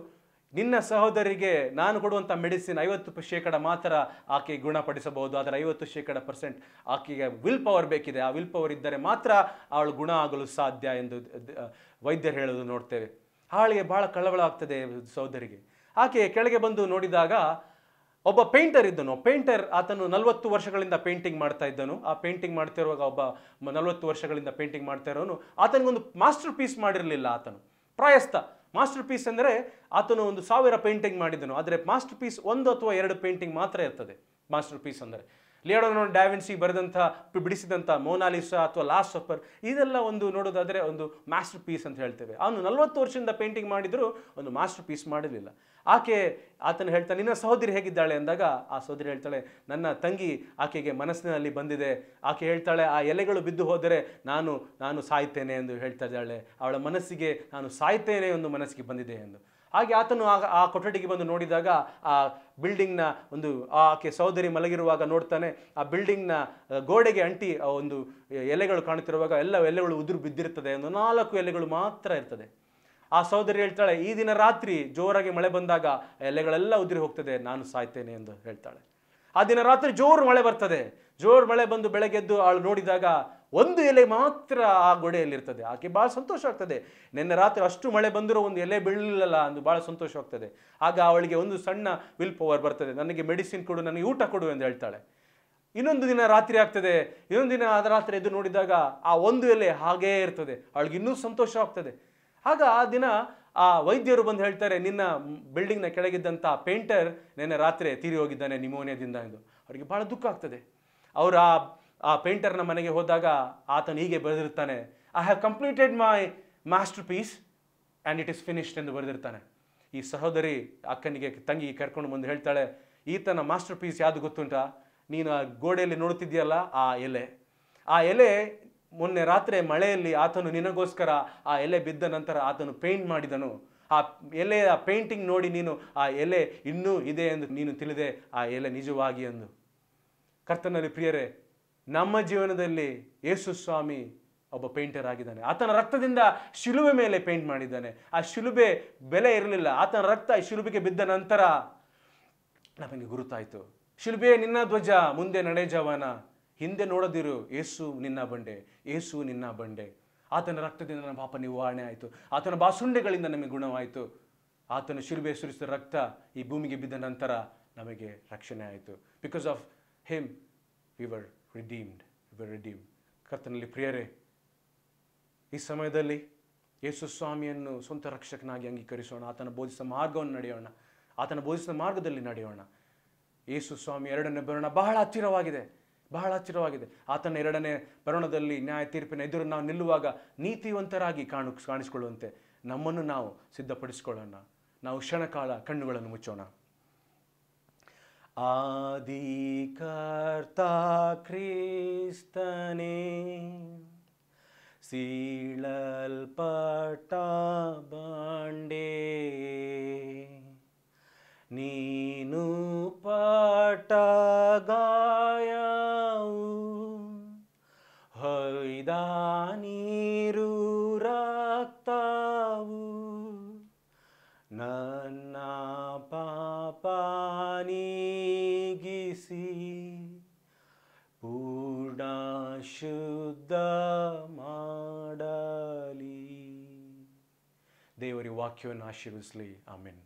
ನಿನ್ನ ಸಹೋದರಿಗೆ ನಾನು ಕೊಡುವಂಥ ಮೆಡಿಸಿನ್ ಐವತ್ತು ಶೇಕಡ ಮಾತ್ರ ಆಕೆ ಗುಣಪಡಿಸಬಹುದು, ಆದರೆ ಐವತ್ತು ಶೇಕಡ ಪರ್ಸೆಂಟ್ ಆಕೆಗೆ ವಿಲ್ ಪವರ್ ಬೇಕಿದೆ. ಆ ವಿಲ್ ಪವರ್ ಇದ್ದರೆ ಮಾತ್ರ ಅವಳು ಗುಣ ಆಗಲು ಸಾಧ್ಯ ಎಂದು ವೈದ್ಯರು ಹೇಳೋದು ನೋಡ್ತೇವೆ. ಆಳಿಗೆ ಭಾಳ ಕಳವಳ ಆಗ್ತದೆ ಸಹೋದರಿಗೆ. ಆಕೆ ಕೆಳಗೆ ಬಂದು ನೋಡಿದಾಗ ಒಬ್ಬ ಪೇಂಟರ್ ಇದ್ದನು. ಪೇಂಟರ್ ಆತನು ನಲವತ್ತು ವರ್ಷಗಳಿಂದ ಪೇಂಟಿಂಗ್ ಮಾಡ್ತಾ ಇದ್ದನು. ಆ ಪೇಂಟಿಂಗ್ ಮಾಡ್ತಿರುವಾಗ ಒಬ್ಬ ನಲವತ್ತು ವರ್ಷಗಳಿಂದ ಪೇಂಟಿಂಗ್ ಮಾಡ್ತಾ ಇರೋನು. ಆತನಿಗೊಂದು ಮಾಸ್ಟರ್ ಪೀಸ್ ಮಾಡಿರಲಿಲ್ಲ ಆತನು. ಪ್ರಾಯಸ್ತ ಮಾಸ್ಟರ್ ಪೀಸ್ ಅಂದರೆ ಆತನು ಒಂದು ಸಾವಿರ ಪೇಂಟಿಂಗ್ ಮಾಡಿದನು. ಆದರೆ ಮಾಸ್ಟರ್ ಪೀಸ್ ಒಂದು ಅಥವಾ ಎರಡು ಪೇಂಟಿಂಗ್ ಮಾತ್ರ ಇರ್ತದೆ. ಮಾಸ್ಟರ್ ಪೀಸ್ ಅಂದರೆ. ಲಿಯೋಡೋನೋ ಡ್ಯಾವಿನ್ಸಿ ಬರೆದಂಥ ಬಿಡಿಸಿದಂಥ ಮೋನಾಲಿಸಾ ಅಥವಾ ಲಾಸ್ಟ್ ಸಫರ್, ಇದೆಲ್ಲ ಒಂದು ನೋಡೋದಾದರೆ ಒಂದು ಮಾಸ್ಟರ್ ಪೀಸ್ ಅಂತ ಹೇಳ್ತೇವೆ. ಅವನು ನಲವತ್ತು ವರ್ಷದಿಂದ ಪೇಂಟಿಂಗ್ ಮಾಡಿದರೂ, ಒಂದು ಮಾಸ್ಟರ್ ಪೀಸ್ ಮಾಡಲಿಲ್ಲ ಆಕೆ ಆತನು ಹೇಳ್ತಾನೆ, ನಿನ್ನ ಸಹೋದರಿ ಹೇಗಿದ್ದಾಳೆ? ಅಂದಾಗ, ಆ ಸಹೋದರಿ ಹೇಳ್ತಾಳೆ, ನನ್ನ ತಂಗಿ ಆಕೆಗೆ ಮನಸ್ಸಿನಲ್ಲಿ ಬಂದಿದೆ. ಆಕೆ ಹೇಳ್ತಾಳೆ, ಆ ಎಲೆಗಳು ಬಿದ್ದು ಹೋದರೆ ನಾನು ನಾನು ಸಾಯ್ತೇನೆ ಎಂದು ಹೇಳ್ತಾ ಇದ್ದಾಳೆ. ಅವಳ ಮನಸ್ಸಿಗೆ, ನಾನು ಸಾಯ್ತೇನೆ ಒಂದು ಮನಸ್ಸಿಗೆ ಬಂದಿದೆ ಎಂದು. ಹಾಗೆ ಆತನು ಆಗ ಆ ಕೊಠಡಿಗೆ ಬಂದು ನೋಡಿದಾಗ ಆ ಬಿಲ್ಡಿಂಗ್ನ ಒಂದು ಆಕೆ ಸಹೋದರಿ ಮಲಗಿರುವಾಗ ನೋಡ್ತಾನೆ. ಆ ಬಿಲ್ಡಿಂಗ್ನ ಗೋಡೆಗೆ ಅಂಟಿ ಒಂದು ಎಲೆಗಳು ಕಾಣುತ್ತಿರುವಾಗ ಎಲ್ಲ ಎಲೆಗಳು ಉದುರು ಬಿದ್ದಿರ್ತದೆ ಒಂದು ನಾಲ್ಕು ಎಲೆಗಳು ಮಾತ್ರ ಇರ್ತದೆ. ಆ ಸಹೋದರಿ ಹೇಳ್ತಾಳೆ, ಈ ದಿನ ರಾತ್ರಿ ಜೋರಾಗಿ ಮಳೆ ಬಂದಾಗ ಎಲೆಗಳೆಲ್ಲ ಉದುರಿ ಹೋಗ್ತದೆ, ನಾನು ಸಾಯ್ತೇನೆ ಎಂದು ಹೇಳ್ತಾಳೆ. ಆ ದಿನ ರಾತ್ರಿ ಜೋರು ಮಳೆ ಬರ್ತದೆ. ಜೋರು ಮಳೆ ಬಂದು ಬೆಳಗ್ಗೆದ್ದು ಅವಳು ನೋಡಿದಾಗ ಒಂದು ಎಲೆ ಮಾತ್ರ ಆ ಗೋಡೆಯಲ್ಲಿರ್ತದೆ. ಆಕೆ ಭಾಳ ಸಂತೋಷ ಆಗ್ತದೆ. ನಿನ್ನೆ ರಾತ್ರಿ ಅಷ್ಟು ಮಳೆ ಬಂದರೂ ಒಂದು ಎಲೆ ಬೀಳಲಿಲ್ಲಲ್ಲ ಅಂದು ಭಾಳ ಸಂತೋಷವಾಗ್ತದೆ ಆಗ ಅವಳಿಗೆ ಒಂದು ಸಣ್ಣ ವಿಲ್ ಪವರ್ ಬರ್ತದೆ. ನನಗೆ ಮೆಡಿಸಿನ್ ಕೊಡು, ನನಗೆ ಊಟ ಕೊಡು ಎಂದು ಹೇಳ್ತಾಳೆ. ಇನ್ನೊಂದು ದಿನ ರಾತ್ರಿ ಆಗ್ತದೆ. ಇನ್ನೊಂದು ದಿನ ಆದ ರಾತ್ರಿ ಎದ್ದು ನೋಡಿದಾಗ ಆ ಒಂದು ಎಲೆ ಹಾಗೇ ಇರ್ತದೆ. ಅವಳಿಗೆ ಇನ್ನೂ ಸಂತೋಷ ಆಗ್ತದೆ. ಆಗ ಆ ದಿನ ಆ ವೈದ್ಯರು ಬಂದು ಹೇಳ್ತಾರೆ, ನಿನ್ನ ಬಿಲ್ಡಿಂಗ್ನ ಕೆಳಗಿದ್ದಂಥ ಪೇಂಟರ್ ನಿನ್ನೆ ರಾತ್ರಿ ತೀರಿ ಹೋಗಿದ್ದಾನೆ ನಿಮೋನಿಯಾದಿಂದ ಎಂದು. ಅವರಿಗೆ ಭಾಳ ದುಃಖ ಆಗ್ತದೆ. ಅವರು ಆ ಆ ಪೇಂಟರ್ನ ಮನೆಗೆ ಹೋದಾಗ ಆತನು ಹೀಗೆ ಬರೆದಿರ್ತಾನೆ I have completed my masterpiece and it is finished ಎಂದು ಬರೆದಿರ್ತಾನೆ ಈ ಸಹೋದರಿ ಅಕ್ಕನಿಗೆ ತಂಗಿ ಕರ್ಕೊಂಡು ಬಂದು ಹೇಳ್ತಾಳೆ, ಈತನ ಮಾಸ್ಟರ್ ಪೀಸ್ ಯಾವುದು ಗೊತ್ತುಂಟಾ? ನೀನು ಆ ಗೋಡೆಯಲ್ಲಿ ನೋಡುತ್ತಿದ್ದೀಯಲ್ಲ, ಆ ಎಲೆ. ಆ ಎಲೆ ಮೊನ್ನೆ ರಾತ್ರಿ ಮಳೆಯಲ್ಲಿ ಆತನು ನಿನಗೋಸ್ಕರ ಆ ಎಲೆ ಬಿದ್ದ ನಂತರ ಆತನು ಪೇಂಟ್ ಮಾಡಿದನು. ಆ ಎಲೆಯ ಪೇಂಟಿಂಗ್ ನೋಡಿ ನೀನು, ಆ ಎಲೆ ಇನ್ನೂ ಇದೆ ಎಂದು ನೀನು ತಿಳಿದೆ, ಆ ಎಲೆ ನಿಜವಾಗಿ ಎಂದು. ಕರ್ತನಲ್ಲಿ ಪ್ರಿಯರೇ ನಮ್ಮ ಜೀವನದಲ್ಲಿ ಯೇಸು ಸ್ವಾಮಿ ಒಬ್ಬ ಪೇಂಟರ್ ಆಗಿದ್ದಾನೆ. ಆತನ ರಕ್ತದಿಂದ ಶಿಲುಬೆ ಮೇಲೆ ಪೇಂಟ್ ಮಾಡಿದ್ದಾನೆ. ಆ ಶಿಲುಬೆ ಬೆಲೆ ಇರಲಿಲ್ಲ. ಆತನ ರಕ್ತ ಶಿಲುಬೆಗೆ ಬಿದ್ದ ನಂತರ ನಮಗೆ ಗುರುತಾಯಿತು. ಶಿಲುಬೆ, ನಿನ್ನ ಧ್ವಜ, ಮುಂದೆ ನಡೆಜವನ ಹಿಂದೆ ನೋಡದಿರು ಏಸು ನಿನ್ನ ಬಂಡೆ ಏಸು ನಿನ್ನ ಬಂಡೆ. ಆತನ ರಕ್ತದಿಂದ ನಮ್ಮ ಪಾಪ ನಿವಾರಣೆ ಆಯಿತು. ಆತನ ಬಾಸುಂಡೆಗಳಿಂದ ನಮಗೆ ಗುಣವಾಯಿತು. ಆತನ ಶಿಲುಬೆ ಸುರಿಸಿದ ರಕ್ತ ಈ ಭೂಮಿಗೆ ಬಿದ್ದ ನಂತರ ನಮಗೆ ರಕ್ಷಣೆ ಆಯಿತು. Because of him we were redeemed we redeem ಕರ್ತನಲ್ಲಿ ಪ್ರಿಯರೇ, ಈ ಸಮಯದಲ್ಲಿ ಯೇಸು ಸ್ವಾಮಿಯನ್ನು ಸ್ವಂತ ರಕ್ಷಕನಾಗಿ ಅಂಗೀಕರಿಸೋಣ, ಆತನ ಬೋಧಿಸಿದ ಮಾರ್ಗವನ್ನು ನಡೆಯೋಣ, ಆತನ ಬೋಧಿಸಿದ ಮಾರ್ಗದಲ್ಲಿ ನಡೆಯೋಣ. ಯೇಸು ಸ್ವಾಮಿ ಎರಡನೇ ಬರೋಣ ಬಹಳ ಹತ್ತಿರವಾಗಿದೆ ಬಹಳ ಹತ್ತಿರವಾಗಿದೆ. ಆತನ ಎರಡನೇ ಬರೋಣದಲ್ಲಿ ನ್ಯಾಯ ತೀರ್ಪಿನ ಎದುರು ನಾವು ನಿಲ್ಲುವಾಗ ನೀತಿವಂತರಾಗಿ ಕಾಣು, ಕಾಣಿಸಿಕೊಳ್ಳುವಂತೆ ನಮ್ಮನ್ನು ನಾವು ಸಿದ್ಧಪಡಿಸಿಕೊಳ್ಳೋಣ. ನಾವು ಕ್ಷಣಕಾಲ ಕಣ್ಣುಗಳನ್ನು ಮುಚ್ಚೋಣ. ಆದಿಕರ್ತ ಕ್ರಿಸ್ತನೇ ಸೀಳಲ್ಪಟ್ಟ ಬಂಡೆ ನೀನು ಪಟ್ಟ ಶುದ್ಧ ಮಾಡಲಿ ದೇವರಿ ವಾಕ್ಯವನ್ನು ಆಶೀರ್ವಿಸಲಿ ಆಮೇನ್